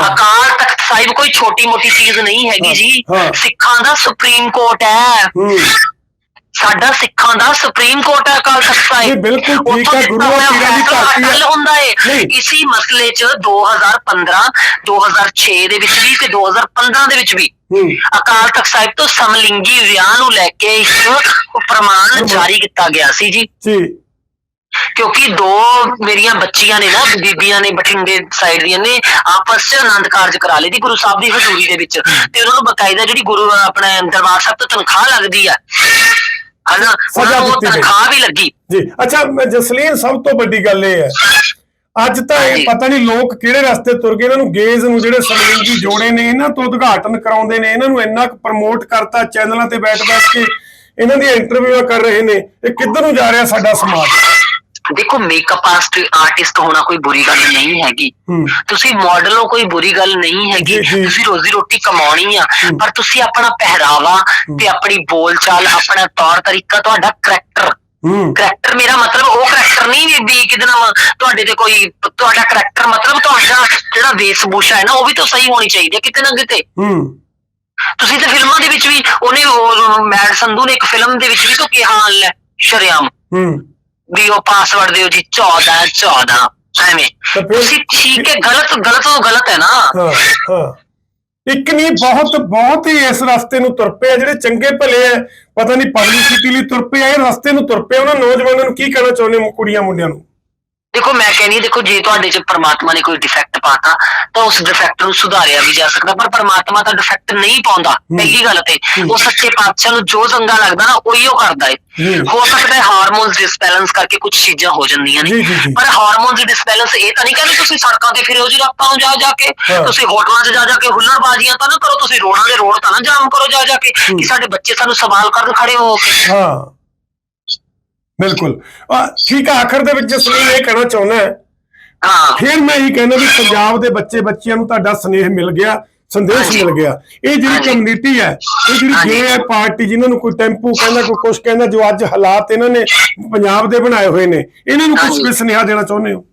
ਅਕਾਲ ਤਖਤ ਸਾਹਿਬ ਕੋਈ ਛੋਟੀ ਮੋਟੀ ਚੀਜ਼ ਨਹੀਂ ਹੈਗੀ ਜੀ। ਸਿੱਖਾਂ ਦਾ ਸੁਪਰੀਮ ਕੋਰਟ ਹੈ। ਸਾਡਾ ਸਿੱਖਾਂ ਦਾ ਸੁਪਰੀਮ ਕੋਰਟ ਹੈ ਅਕਾਲ ਤਖਤ ਸਾਹਿਬ। ਜੀ, ਬਿਲਕੁਲ ਠੀਕ ਹੈ, ਹੋਇਆ ਪੀਰਾਂ ਦੀ ਧਰਤੀ ਹੈ। ਹੁੰਦਾ ਹੈ। ਇਸੀ ਮਸਲੇ 'ਚ 2015 2006 ਦੇ ਵਿੱਚ ਵੀ ਤੇ 2015 ਦੇ ਵਿੱਚ ਵੀ ਅਕਾਲ ਤਖਤ ਸਾਹਿਬ ਤੋਂ ਸਮਲਿੰਗੀ ਵਿਆਹ ਨੂੰ ਲੈ ਕੇ ਇੱਕ ਪ੍ਰਮਾਣ ਜਾਰੀ ਕੀਤਾ ਗਿਆ ਸੀ ਜੀ। ਜੀ। ਕਿਉਂਕਿ ਦੋ ਮੇਰੀਆਂ ਬੱਚੀਆਂ ਨੇ ਨਾ ਬੀਬੀਆਂ ਨੇ ਬਠਿੰਡੇ ਸਾਈਡ ਦੀਆਂ ਨੇ ਆਪਸ 'ਚ ਆਨੰਦ ਕਾਰਜ ਕਰਾ ਲਈ ਦੀ ਗੁਰੂ ਸਾਹਿਬ ਦੀ ਹਜ਼ੂਰੀ ਦੇ ਵਿੱਚ। ਤੇ ਉਹਨਾਂ ਨੂੰ ਬਕਾਇਦਾ ਜਿਹੜੀ ਗੁਰੂ ਆਪਣੇ ਦਰਬਾਰ ਸਾਹਿਬ ਤੋਂ ਤਨਖਾਹ ਲੱਗਦੀ ਆ। ਹਨਾ? ਉਹਨਾਂ ਨੂੰ ਉਹ ਦਿੱਤੀ ਗਈ। ਤਨਖਾਹ ਵੀ ਲੱਗੀ। ਜੀ ਅੱਛਾ ਮੈਂ ਜਸਲੀਨ ਸਭ ਤੋਂ ਵੱਡੀ ਗੱਲ ਇਹ ਹੈ। ਅੱਜ ਤਾਂ ਇਹ। ਪਤਾ ਨਹੀਂ ਲੋਕ ਕਿਹੜੇ ਰਸਤੇ ਤੁਰ ਗਏ ਇਹਨਾਂ ਨੂੰ ਗੇਜ਼ ਨੂੰ ਜਿਹੜੇ ਸਮਲਿੰਗੀ ਜੋੜੇ ਨੇ ਇਹਨਾਂ ਤੋਂ ਉਦਘਾਟਨ ਕਰਾਉਂਦੇ ਨੇ ਇਹਨਾਂ ਨੂੰ ਇੰਨਾ ਕੁ ਪ੍ਰਮੋਟ ਕਰਤਾ ਚੈਨਲਾਂ ਤੇ ਬੈਠ ਬੈਠ ਕੇ ਇਹਨਾਂ ਦੀਆਂ ਇੰਟਰਵਿਊਆਂ ਕਰ ਰਹੇ ਨੇ ਇਹ ਕਿੱਧਰ ਨੂੰ ਜਾ ਰਿਹਾ ਸਾਡਾ ਸਮਾਜ? ਦੇਖੋ ਮੇਕਅਪ ਆਰਟਿਸਟ ਹੋਣਾ ਕੋਈ ਬੁਰੀ ਗੱਲ ਨਹੀਂ ਹੈਗੀ। ਤੁਸੀਂ ਮਾਡਲ ਹੋ ਕੋਈ ਬੁਰੀ ਗੱਲ ਨਹੀਂ ਹੈਗੀ। ਤੁਸੀਂ ਰੋਜ਼ੀ ਰੋਟੀ ਕਮਾਉਣੀ ਆ। ਪਰ ਤੁਸੀਂ ਆਪਣਾ ਪਹਿਰਾਵਾ ਤੇ ਆਪਣੀ ਬੋਲਚਾਲ ਆਪਣਾ ਤੌਰ ਤਰੀਕਾ ਤੁਹਾਡਾ ਕਰੈਕਟਰ ਕਰੈਕਟਰ ਮੇਰਾ ਮਤਲਬ ਉਹ ਕਰੈਕਟਰ ਨਹੀਂ ਵੀ ਨਾਲ ਤੁਹਾਡੇ ਤੇ ਕੋਈ ਤੁਹਾਡਾ ਕਰੈਕਟਰ ਮਤਲਬ ਤੁਹਾਡਾ ਜਿਹੜਾ ਵੇਸ਼ਭੂਸ਼ਾ ਹੈ ਨਾ ਉਹ ਵੀ ਤਾਂ ਸਹੀ ਹੋਣੀ ਚਾਹੀਦੀ ਹੈ ਕਿਤੇ ਨਾ ਕਿਤੇ। ਤੁਸੀਂ ਤਾਂ ਫਿਲਮਾਂ ਦੇ ਵਿੱਚ ਵੀ ਉਹਨੇ ਉਹ ਮੈਡ ਸੰਧੂ ਨੇ ਇੱਕ ਫਿਲਮ ਦੇ ਵਿੱਚ ਵੀ ਤਾਂ ਕਿਹਾ ਲੈ ਸ਼ਰਿਆਮ। ਹੂੰ। ਵੀ ਉਹ ਪਾਸਵਰਡ ਦਿਓ ਜੀ 14 14 ਐਵੇਂ। ਤਾਂ ਫਿਰ- ਤੁਸੀਂ ਠੀਕ ਹੈ ਗਲਤ ਗਲਤ ਤੋਂ ਗਲਤ ਹੈ ਨਾ। ਹਾਂ ਹਾਂ। ਇੱਕ ਨਹੀਂ ਬਹੁਤ ਬਹੁਤ ਹੀ ਇਸ ਰਸਤੇ ਨੂੰ ਤੁਰ ਪਏ ਆ ਜਿਹੜੇ ਚੰਗੇ ਭਲੇ ਆ। ਪਤਾ ਨਹੀਂ ਪਬਲਿਸਿਟੀ ਲਈ ਤੁਰ ਪਏ ਆ ਇਹ ਰਸਤੇ ਨੂੰ ਤੁਰ ਪਏ ਆ, ਉਹਨਾਂ ਨੌਜਵਾਨਾਂ ਨੂੰ ਕੀ ਕਹਿਣਾ ਚਾਹੁੰਦੇ ਹੋ ਕੁੜੀਆਂ ਮੁੰਡਿਆਂ ਨੂੰ? ਦੇਖੋ ਮੈਂ ਕਹਿੰਦੀ ਦੇਖੋ ਜੇ ਤੁਹਾਡੇ ਚ ਪ੍ਰਮਾਤਮਾ ਨੇ ਕੋਈ ਡਿਫੈਕਟ ਪਾਤਾ ਤਾਂ ਉਸ ਡਿਫੈਕਟ ਨੂੰ ਸੁਧਾਰਿਆ ਵੀ ਜਾ ਸਕਦਾ ਪਰ ਪ੍ਰਮਾਤਮਾ ਤਾਂ ਡਿਫੈਕਟ ਨਹੀਂ ਪਾਉਂਦਾ ਪਹਿਲੀ ਗੱਲ ਤੇ। ਉਹ ਸੱਚੇ ਪਾਤਸ਼ਾਹ ਨੂੰ ਜੋ ਚੰਗਾ ਲੱਗਦਾ ਨਾ ਉਹੀ ਉਹ ਕਰਦਾ ਹੈ। ਹੋ ਸਕਦਾ ਹੈ ਹਾਰਮੋਨਸ ਡਿਸਬੈਲੈਂਸ ਕਰਕੇ ਕੁਝ ਚੀਜ਼ਾਂ ਹੋ ਜਾਂਦੀਆਂ। ਨੇ। ਪਰ ਹਾਰਮੋਨਸ ਡਿਸਬੈਲੈਂਸ ਇਹ ਤਾਂ ਨਹੀਂ ਕਹਿੰਦੇ ਤੁਸੀਂ ਸੜਕਾਂ ਤੇ ਫਿਰੋ ਜੀ ਰਾਤਾਂ ਨੂੰ ਜਾ ਜਾ ਕੇ। ਤੁਸੀਂ ਹੋਟਲਾਂ 'ਚ ਜਾ ਜਾ ਕੇ ਹੁੱਲੜਬਾਜ਼ੀਆਂ ਤਾਂ ਨਾ ਕਰੋ ਤੁਸੀਂ ਰੋਡਾਂ ਦੇ ਰੋਡ ਤਾਂ ਨਾ ਜਾਮ ਕਰੋ ਜਾ ਜਾ ਕੇ। ਕਿ ਸਾਡੇ ਬੱਚੇ ਸਾਨੂੰ ਸਵਾਲ ਕਰਨ ਖੜੇ ਹੋ ਕੇ। ਹਾਂ। ਬਿਲਕੁਲ ਆ, ਠੀਕ ਆ ਆਖਰ ਦੇ ਵਿੱਚ ਜਸਲੀਨ ਇਹ ਕਹਿਣਾ ਚਾਹੁੰਦਾ ਹੈ ਹਾਂ ਫਿਰ ਮੈਂ ਇਹ ਕਹਿੰਦਾ ਵੀ ਪੰਜਾਬ ਦੇ ਬੱਚੇ ਬੱਚੀਆਂ ਨੂੰ ਤੁਹਾਡਾ ਸਨੇਹ ਮਿਲ ਗਿਆ ਸੰਦੇਸ਼। ਮਿਲ ਗਿਆ ਇਹ ਜਿਹੜੀ। ਕਮਿਊਨਿਟੀ ਹੈ ਇਹ ਜਿਹੜੀ। ਗੇ ਹੈ ਪਾਰਟੀ ਜਿਨ੍ਹਾਂ ਨੂੰ ਕੋਈ ਟੈਂਪੂ ਕਹਿੰਦਾ ਕੋਈ ਕੁਛ ਕਹਿੰਦਾ ਜੋ ਅੱਜ ਹਾਲਾਤ ਇਹਨਾਂ ਨੇ ਪੰਜਾਬ ਦੇ ਬਣਾਏ ਹੋਏ ਨੇ ਇਹਨਾਂ ਨੂੰ ਕੁਝ। ਵੀ ਸੁਨੇਹਾ ਦੇਣਾ ਚਾਹੁੰਦੇ ਹੋ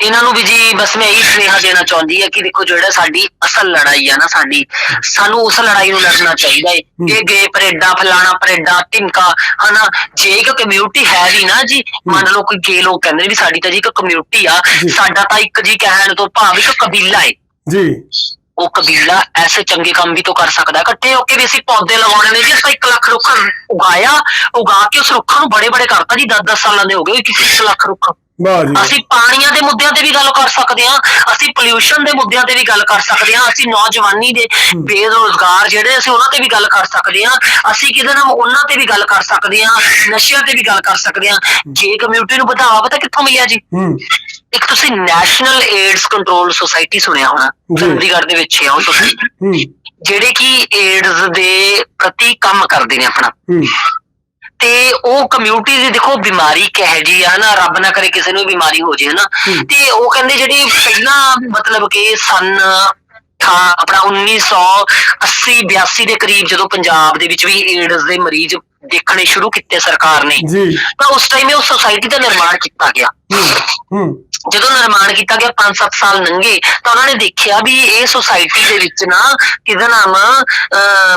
ਇਹਨਾਂ ਨੂੰ ਵੀ ਜੀ ਬਸ ਮੈਂ ਇਹੀ ਸੁਨੇਹਾ ਦੇਣਾ ਚਾਹੁੰਦੀ ਹੈ ਕਿ ਦੇਖੋ ਜਿਹੜਾ ਸਾਡੀ ਅਸਲ ਲੜਾਈ ਆ ਨਾ ਸਾਡੀ ਸਾਨੂੰ ਉਸ ਲੜਾਈ ਨੂੰ ਲੜਨਾ ਚਾਹੀਦਾ ਹੈ। ਇਹ ਗੇ ਪਰੇਡਾ ਫਲਾਣਾ ਪਰੇਡਾ ਟਿਮਕਾ ਹਨਾ ਜੇ ਇੱਕ ਕਮਿਊਨਿਟੀ ਹੈ ਵੀ ਨਾ ਜੀ ਮੰਨ ਲਓ ਕੋਈ ਗੇ ਲੋਕ ਕਹਿੰਦੇ ਵੀ ਸਾਡੀ ਤਾਂ ਜੀ ਇੱਕ ਕਮਿਊਨਿਟੀ ਆ। ਸਾਡਾ ਤਾਂ ਇੱਕ ਜੀ ਕਹਿਣ ਤੋਂ ਭਾਵ ਇੱਕ ਕਬੀਲਾ ਜੀ। ਉਹ ਕਬੀਲਾ ਐਸੇ ਚੰਗੇ ਕੰਮ ਵੀ ਤਾਂ ਕਰ ਸਕਦਾ। ਇਕੱਠੇ ਹੋ ਕੇ ਵੀ ਅਸੀਂ ਪੌਦੇ ਲਗਾਉਣੇ ਨੇ ਜੀ ਅਸੀਂ 1 ਲੱਖ ਰੁੱਖ ਉਗਾਇਆ ਉਗਾ ਕੇ ਉਸ ਰੁੱਖਾਂ ਨੂੰ ਬੜੇ ਬੜੇ ਕਰਤਾ ਜੀ 10-10 ਸਾਲਾਂ ਦੇ ਹੋ ਗਏ 1 ਲੱਖ ਰੁੱਖ। ਵਾਹ ਜੀ ਅਸੀਂ ਪਾਣੀਆਂ ਦੇ ਮੁੱਦਿਆਂ ਤੇ ਵੀ ਗੱਲ ਕਰ ਸਕਦੇ ਹਾਂ ਅਸੀਂ ਪੋਲਿਊਸ਼ਨ ਦੇ ਮੁੱਦਿਆਂ ਤੇ ਵੀ ਗੱਲ ਕਰ ਸਕਦੇ ਹਾਂ ਅਸੀਂ ਨੌਜਵਾਨੀ ਦੇ ਬੇਰੋਜ਼ਗਾਰ ਜਿਹੜੇ ਅਸੀਂ ਉਹਨਾਂ ਤੇ ਵੀ ਗੱਲ ਕਰ ਸਕਦੇ ਹਾਂ ਅਸੀਂ ਕਿਹਦੇ ਨਾਲ ਉਹਨਾਂ ਤੇ ਵੀ ਗੱਲ ਕਰ ਸਕਦੇ ਹਾਂ ਨਸ਼ਿਆਂ ਤੇ ਵੀ ਗੱਲ ਕਰ ਸਕਦੇ ਹਾਂ। ਜੇ ਕਮਿਊਨਿਟੀ ਨੂੰ ਵਧਾਵਾ ਪਤਾ ਕਿੱਥੋਂ ਮਿਲਿਆ ਜੀ? ਇੱਕ ਤੁਸੀਂ ਨੈਸ਼ਨਲ ਏਡਸ ਕੰਟਰੋਲ ਸੁਸਾਇਟੀ ਸੁਣਿਆ ਹੋਣਾ। ਚੰਡੀਗੜ੍ਹ ਦੇ ਵਿੱਚ ਹੈ ਉਹ ਹੂੰ। ਜਿਹੜੇ ਕਿ ਏਡਸ ਦੇ ਪ੍ਰਤੀ ਕੰਮ ਕਰਦੇ ਨੇ ਆਪਣਾ। ਤੇ ਉਹ ਕਮਿਊਨਿਟੀ ਦੀ ਦੇਖੋ ਬਿਮਾਰੀ ਕਿਹੋ ਜੀ ਆ ਨਾ ਰੱਬ ਨਾ ਕਰੇ ਕਿਸੇ ਨੂੰ ਬਿਮਾਰੀ ਹੋ ਜੇ ਹਨਾ। ਤੇ ਉਹ ਕਹਿੰਦੇ ਜਿਹੜੀ ਪਹਿਲਾਂ ਮਤਲਬ ਕਿ ਸਨ ਥਾ ਆਪਣਾ 1980 82 ਦੇ ਕਰੀਬ ਜਦੋਂ ਪੰਜਾਬ ਦੇ ਵਿੱਚ ਵੀ ਏਡਸ ਦੇ ਮਰੀਜ਼ ਦੇਖਣੇ ਸ਼ੁਰੂ ਕੀਤੇ ਸਰਕਾਰ ਨੇ। ਜੀ। ਤਾਂ ਉਸ ਟਾਈਮ ਉਹ ਸੁਸਾਇਟੀ ਦਾ ਨਿਰਮਾਣ ਕੀਤਾ ਗਿਆ। ਹੂੰ ਜਦੋਂ ਨਿਰਮਾਣ ਕੀਤਾ ਗਿਆ 5-7 ਸਾਲ ਲੰਘੇ ਤਾਂ ਉਹਨਾਂ ਨੇ ਦੇਖਿਆ ਵੀ ਇਹ ਸੁਸਾਇਟੀ ਦੇ ਵਿੱਚ ਨਾ ਕਿਹਦਾ ਨਾਮ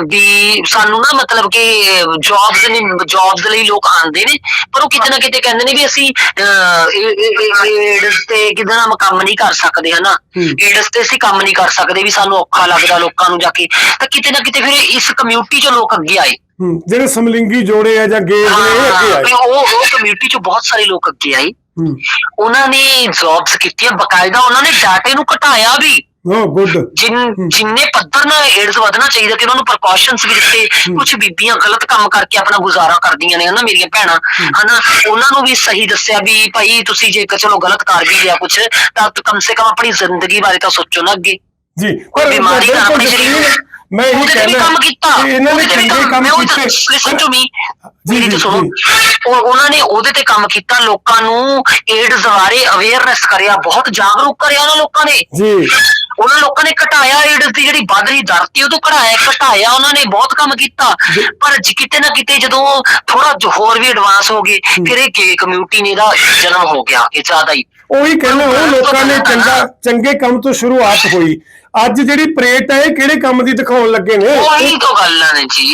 ਵੀ ਸਾਨੂੰ ਨਾ ਮਤਲਬ ਕਿ ਜੌਬਸ ਨੇ ਜੌਬਸ ਲਈ ਲੋਕ ਆਉਂਦੇ ਨੇ ਪਰ ਉਹ ਕਿਤੇ ਨਾ ਕਿਤੇ ਕਹਿੰਦੇ ਨੇ ਵੀ ਅਸੀਂ ਏਡਸ ਤੇ ਕਿਹਦਾ ਨਾਮ ਕੰਮ ਨਹੀਂ ਕਰ ਸਕਦੇ ਹਨਾ। ਏਡਸ ਤੇ ਅਸੀਂ ਕੰਮ ਨਹੀਂ ਕਰ ਸਕਦੇ ਵੀ ਸਾਨੂੰ ਔਖਾ ਲੱਗਦਾ ਲੋਕਾਂ ਨੂੰ ਜਾ ਕੇ। ਤਾਂ ਕਿਤੇ ਨਾ ਕਿਤੇ ਫਿਰ ਇਸ ਕਮਿਊਨਿਟੀ ਚੋਂ ਲੋਕ ਅੱਗੇ ਆਏ। ਹੂੰ ਜਿਹੜੇ ਸਮਲਿੰਗੀ ਜੋੜੇ ਆ ਜਾਂ ਗੇਜ ਨੇ ਇਹ ਅੱਗੇ ਹਾਂ, ਆਏ ਉਹ ਉਹ ਕਮਿਊਨਿਟੀ ਚੋਂ ਬਹੁਤ ਸਾਰੇ ਲੋਕ ਅੱਗੇ ਆਏ। ਹੂੰ। ਉਹਨਾਂ ਨੇ ਜੌਬਸ ਕੀਤੀਆਂ ਬਕਾਇਦਾ ਉਹਨਾਂ ਨੇ ਡਾਟੇ ਨੂੰ ਘਟਾਇਆ ਵੀ। ਓ ਗੁੱਡ ਜਿਨ ਜਿੰਨੇ ਪੱਧਰ ਨਾਲ ਏਡਸ ਵਧਣਾ ਚਾਹੀਦਾ ਕਿ ਉਹਨਾਂ ਨੂੰ ਪ੍ਰੀਕਾਸ਼ਨਸ ਵੀ ਦਿੱਤੇ। ਕੁਝ ਬੀਬੀਆਂ ਗਲਤ ਕੰਮ ਕਰਕੇ ਆਪਣਾ ਗੁਜ਼ਾਰਾ ਕਰਦੀਆਂ ਨੇ ਹਨਾ ਮੇਰੀਆਂ ਭੈਣਾਂ। ਹਨਾ ਉਹਨਾਂ ਨੂੰ ਵੀ ਸਹੀ ਦੱਸਿਆ ਵੀ ਭਾਈ ਤੁਸੀਂ ਜੇ ਚਲੋ ਗਲਤ ਕਰ ਵੀ ਲਿਆ ਕੁਝ ਤਾਂ ਕਮ ਸੇ ਕਮ ਆਪਣੀ ਜ਼ਿੰਦਗੀ ਬਾਰੇ ਤਾਂ ਸੋਚੋ ਨਾ ਅੱਗੇ। ਜੀ ਕੋਈ ਬਿਮਾਰੀ ਬਿਲਕੁਲ ਆਪਣੇ ਸਰੀਰ ਮੈਂ ਇਹ ਉਹਦੇ ਤੇ ਵੀ ਕੰਮ ਕੀਤਾ। ਕਿ ਇਹਨਾਂ ਨੇ ਉਹਦੇ ਤੇ ਵੀ ਚੰਗੇ ਕੰਮ ਮੈਂ ਉਹ ਕੀਤੇ ਲਿਸਨ ਟੂ ਮੀ ਜੀ, ਮੇਰੀ ਜੀ, ਤਾਂ ਸੁਣੋ। ਉਹ ਉਹਨਾਂ ਨੇ ਉਹਦੇ ਤੇ ਕੰਮ ਕੀਤਾ ਲੋਕਾਂ ਨੂੰ ਏਡਸ ਬਾਰੇ ਅਵੇਅਰਨੈਸ ਕਰਿਆ ਬਹੁਤ ਜਾਗਰੂਕ ਕਰਿਆ ਉਹਨਾਂ ਲੋਕਾਂ ਨੇ। ਜੀ। ਉਹਨਾਂ ਲੋਕਾਂ ਨੇ ਘਟਾਇਆ ਏਡਸ ਦੀ ਜਿਹੜੀ ਵੱਧ ਰਹੀ ਦਰ ਸੀ ਉਹ ਤੋਂ ਘਟਾਇਆ ਘਟਾਇਆ ਉਹਨਾਂ ਨੇ ਬਹੁਤ ਕੰਮ ਕੀਤਾ। ਪਰ ਜ- ਕਿਤੇ ਨਾ ਕਿਤੇ ਜਦੋਂ ਥੋੜਾ ਹੋਰ ਵੀ ਐਡਵਾਂਸ ਹੋ ਗਏ ਫਿਰ ਇਹ ਗੇ ਕਮਿਊਨਿਟੀ ਨੇ ਦਾ ਜਨਮ ਹੋ ਗਿਆ ਇਹ ਜ਼ਿਆਦਾ ਹੀ। ਉਹੀ ਕਹਿੰਦੇ ਉਹ ਲੋਕਾਂ ਨੇ ਚੰਗਾ ਚੰਗੇ ਕੰਮ ਤੋਂ ਸ਼ੁਰੂਆਤ ਹੋਈ। ਅੱਜ ਜਿਹੜੀ ਪ੍ਰੇਟ ਹੈ ਇਹ ਕਿਹੜੇ ਕੰਮ ਦੀ ਦਿਖਾਉਣ ਲੱਗੇ ਨੇ? ਉਹੀ ਤੋਂ ਗੱਲਾਂ ਨੇ ਜੀ?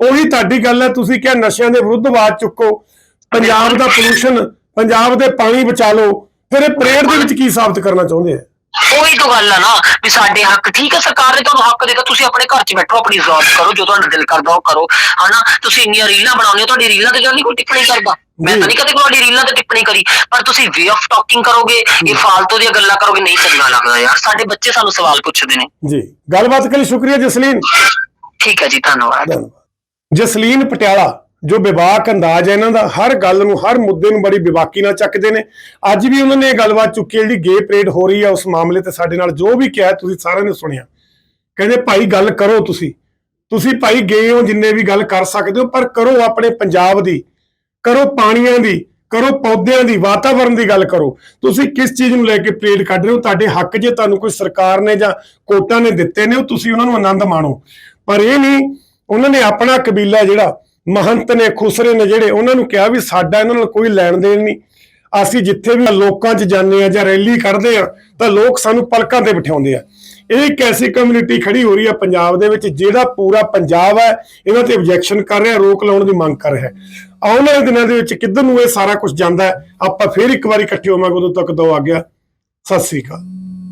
ਉਹੀ ਤੁਹਾਡੀ ਗੱਲ ਹੈ ਤੁਸੀਂ ਕਿਹਾ ਨਸ਼ਿਆਂ ਦੇ ਵਿਰੁੱਧ ਆਵਾਜ਼ ਚੁੱਕੋ। ਪੰਜਾਬ ਦਾ ਪੋਲੂਸ਼ਨ ਪੰਜਾਬ ਦੇ ਪਾਣੀ ਬਚਾ ਲਓ। ਫਿਰ ਇਹ ਪ੍ਰੇਡ ਦੇ ਵਿੱਚ ਕੀ ਸਾਬਤ ਕਰਨਾ ਚਾਹੁੰਦੇ ਆ? ਉਹੀ ਤੋਂ ਗੱਲ ਆ ਨਾ ਵੀ ਸਾਡੇ ਹੱਕ ਠੀਕ ਹੈ ਸਰਕਾਰ ਨੇ ਤੁਹਾਨੂੰ ਹੱਕ ਦੇਗਾ ਤੁਸੀਂ ਆਪਣੇ ਘਰ 'ਚ ਬੈਠੋ ਆਪਣੀ ਜੌਬ ਕਰੋ ਜੋ ਤੁਹਾਡਾ ਦਿਲ ਕਰਦਾ ਉਹ ਕਰੋ ਹਨਾ? ਤੁਸੀਂ ਇੰਨੀਆਂ ਰੀਲਾਂ ਬਣਾਉਂਦੇ ਹੋ ਤੁਹਾਡੀ ਰੀਲਾਂ ਤੇ ਕਿਉਂ ਨਹੀਂ ਕੋਈ ਟਿੱਪਣੀ ਕਰਦਾ। ਮੈਂ ਤਾਂ ਨਹੀਂ। ਕਦੇ ਤੁਹਾਡੀ ਰੀਲਾਂ ਤੇ ਟਿੱਪਣੀ ਕਰੀ ਪਰ ਤੁਸੀਂ ਵੇ ਆਫ ਟਾਕਿੰਗ ਕਰੋਗੇ ਇਹ ਫਾਲਤੂ ਦੀਆਂ ਗੱਲਾਂ ਕਰੋਗੇ ਨਹੀਂ ਚੰਗਾ ਲੱਗਦਾ ਯਾਰ। ਸਾਡੇ ਬੱਚੇ ਸਾਨੂੰ ਸਵਾਲ ਪੁੱਛਦੇ ਨੇ। ਜੀ। ਗੱਲਬਾਤ ਕਰਨ ਲਈ ਸ਼ੁਕਰੀਆ ਜਸਲੀਨ। ਠੀਕ ਹੈ ਜੀ ਧੰਨਵਾਦ। ਜਸਲੀਨ ਪਟਿਆਲਾ। ਜੋ ਵਿਵਾਕ ਅੰਦਾਜ਼ ਹੈ ਇਹਨਾਂ ਦਾ, ਹਰ ਗੱਲ ਨੂੰ, ਹਰ ਮੁੱਦੇ ਨੂੰ ਬੜੀ ਵਿਵਾਕੀ ਨਾਲ ਚੱਕਦੇ ਨੇ। ਅੱਜ ਵੀ ਉਹਨਾਂ ਨੇ ਇਹ ਗੱਲਬਾਤ ਚੁੱਕੀ ਹੈ, ਜਿਹੜੀ ਗੇ ਪਰੇਡ ਹੋ ਰਹੀ ਹੈ, ਉਸ ਮਾਮਲੇ ਤੇ ਸਾਡੇ ਨਾਲ ਜੋ ਵੀ ਕਿਹਾ ਤੁਸੀਂ ਸਾਰਿਆਂ ਨੇ ਸੁਣਿਆ। ਕਹਿੰਦੇ, ਭਾਈ, ਗੱਲ ਕਰੋ ਤੁਸੀਂ। ਤੁਸੀਂ ਭਾਈ ਗਏ ਹੋ, ਜਿੰਨੇ ਵੀ ਗੱਲ ਕਰ ਸਕਦੇ ਹੋ, ਪਰ ਕਰੋ ਆਪਣੇ ਪੰਜਾਬ ਦੀ, ਕਰੋ ਪਾਣੀਆਂ ਦੀ, ਕਰੋ ਪੌਦਿਆਂ ਦੀ ਵਾਤਾਵਰਣ ਦੀ ਗੱਲ ਕਰੋ। ਤੁਸੀਂ ਕਿਸ ਚੀਜ਼ ਨੂੰ ਲੈ ਕੇ ਪਰੇਡ ਕੱਢ ਰਹੇ ਹੋ? ਤੁਹਾਡੇ ਹੱਕ ਜੇ ਤੁਹਾਨੂੰ ਕੋਈ ਸਰਕਾਰ ਨੇ ਜਾਂ ਕੋਟਾਂ ਨੇ ਦਿੱਤੇ ਨੇ, ਉਹ ਤੁਸੀਂ ਉਹਨਾਂ ਨੂੰ ਆਨੰਦ ਮਾਣੋ। ਪਰ ਇਹ ਨਹੀਂ, ਉਹਨਾਂ ਨੇ ਆਪਣਾ ਕਬੀਲਾ ਜਿਹੜਾ ਮਹੰਤ ਨੇ, ਖੁਸਰੇ ਨੇ ਜਿਹੜੇ ਉਹਨਾਂ ਨੂੰ ਕਿਹਾ ਵੀ ਸਾਡਾ ਇਹਨਾਂ ਨਾਲ ਕੋਈ ਲੈਣ ਦੇਣ ਨਹੀਂ। ਅਸੀਂ ਜਿੱਥੇ ਵੀ ਲੋਕਾਂ 'ਚ ਜਾਂਦੇ ਆ ਜਾਂ ਰੈਲੀ ਕੱਢਦੇ ਆ ਤਾਂ ਲੋਕ ਸਾਨੂੰ ਪਲਕਾਂ ਤੇ ਬਿਠਾਉਂਦੇ ਆ। ਇਹ ਇੱਕ ਐਸੀ ਕਮਿਊਨਿਟੀ ਖੜੀ ਹੋ ਰਹੀ ਆ ਪੰਜਾਬ ਦੇ ਵਿੱਚ, ਜਿਹੜਾ ਪੂਰਾ ਪੰਜਾਬ ਹੈ, ਇਹਨਾਂ ਤੇ ਆਬਜੈਕਸ਼ਨ ਕਰ ਰਿਹਾ, ਰੋਕ ਲਾਉਣ ਦੀ ਮੰਗ ਕਰ ਰਿਹਾ। ਆਉਣ ਵਾਲੇ ਦਿਨਾਂ ਦੇ ਵਿੱਚ ਕਿੱਧਰ ਨੂੰ ਇਹ ਸਾਰਾ ਕੁਝ ਜਾਂਦਾ ਆਪਾਂ ਫੇਰ ਇੱਕ ਵਾਰੀ ਇਕੱਠੇ ਹੋਵਾਂਗੇ, ਉਦੋਂ ਤੱਕ ਦੋ ਆ ਗਿਆ। ਸਤਿ ਸ੍ਰੀ ਅਕਾਲ।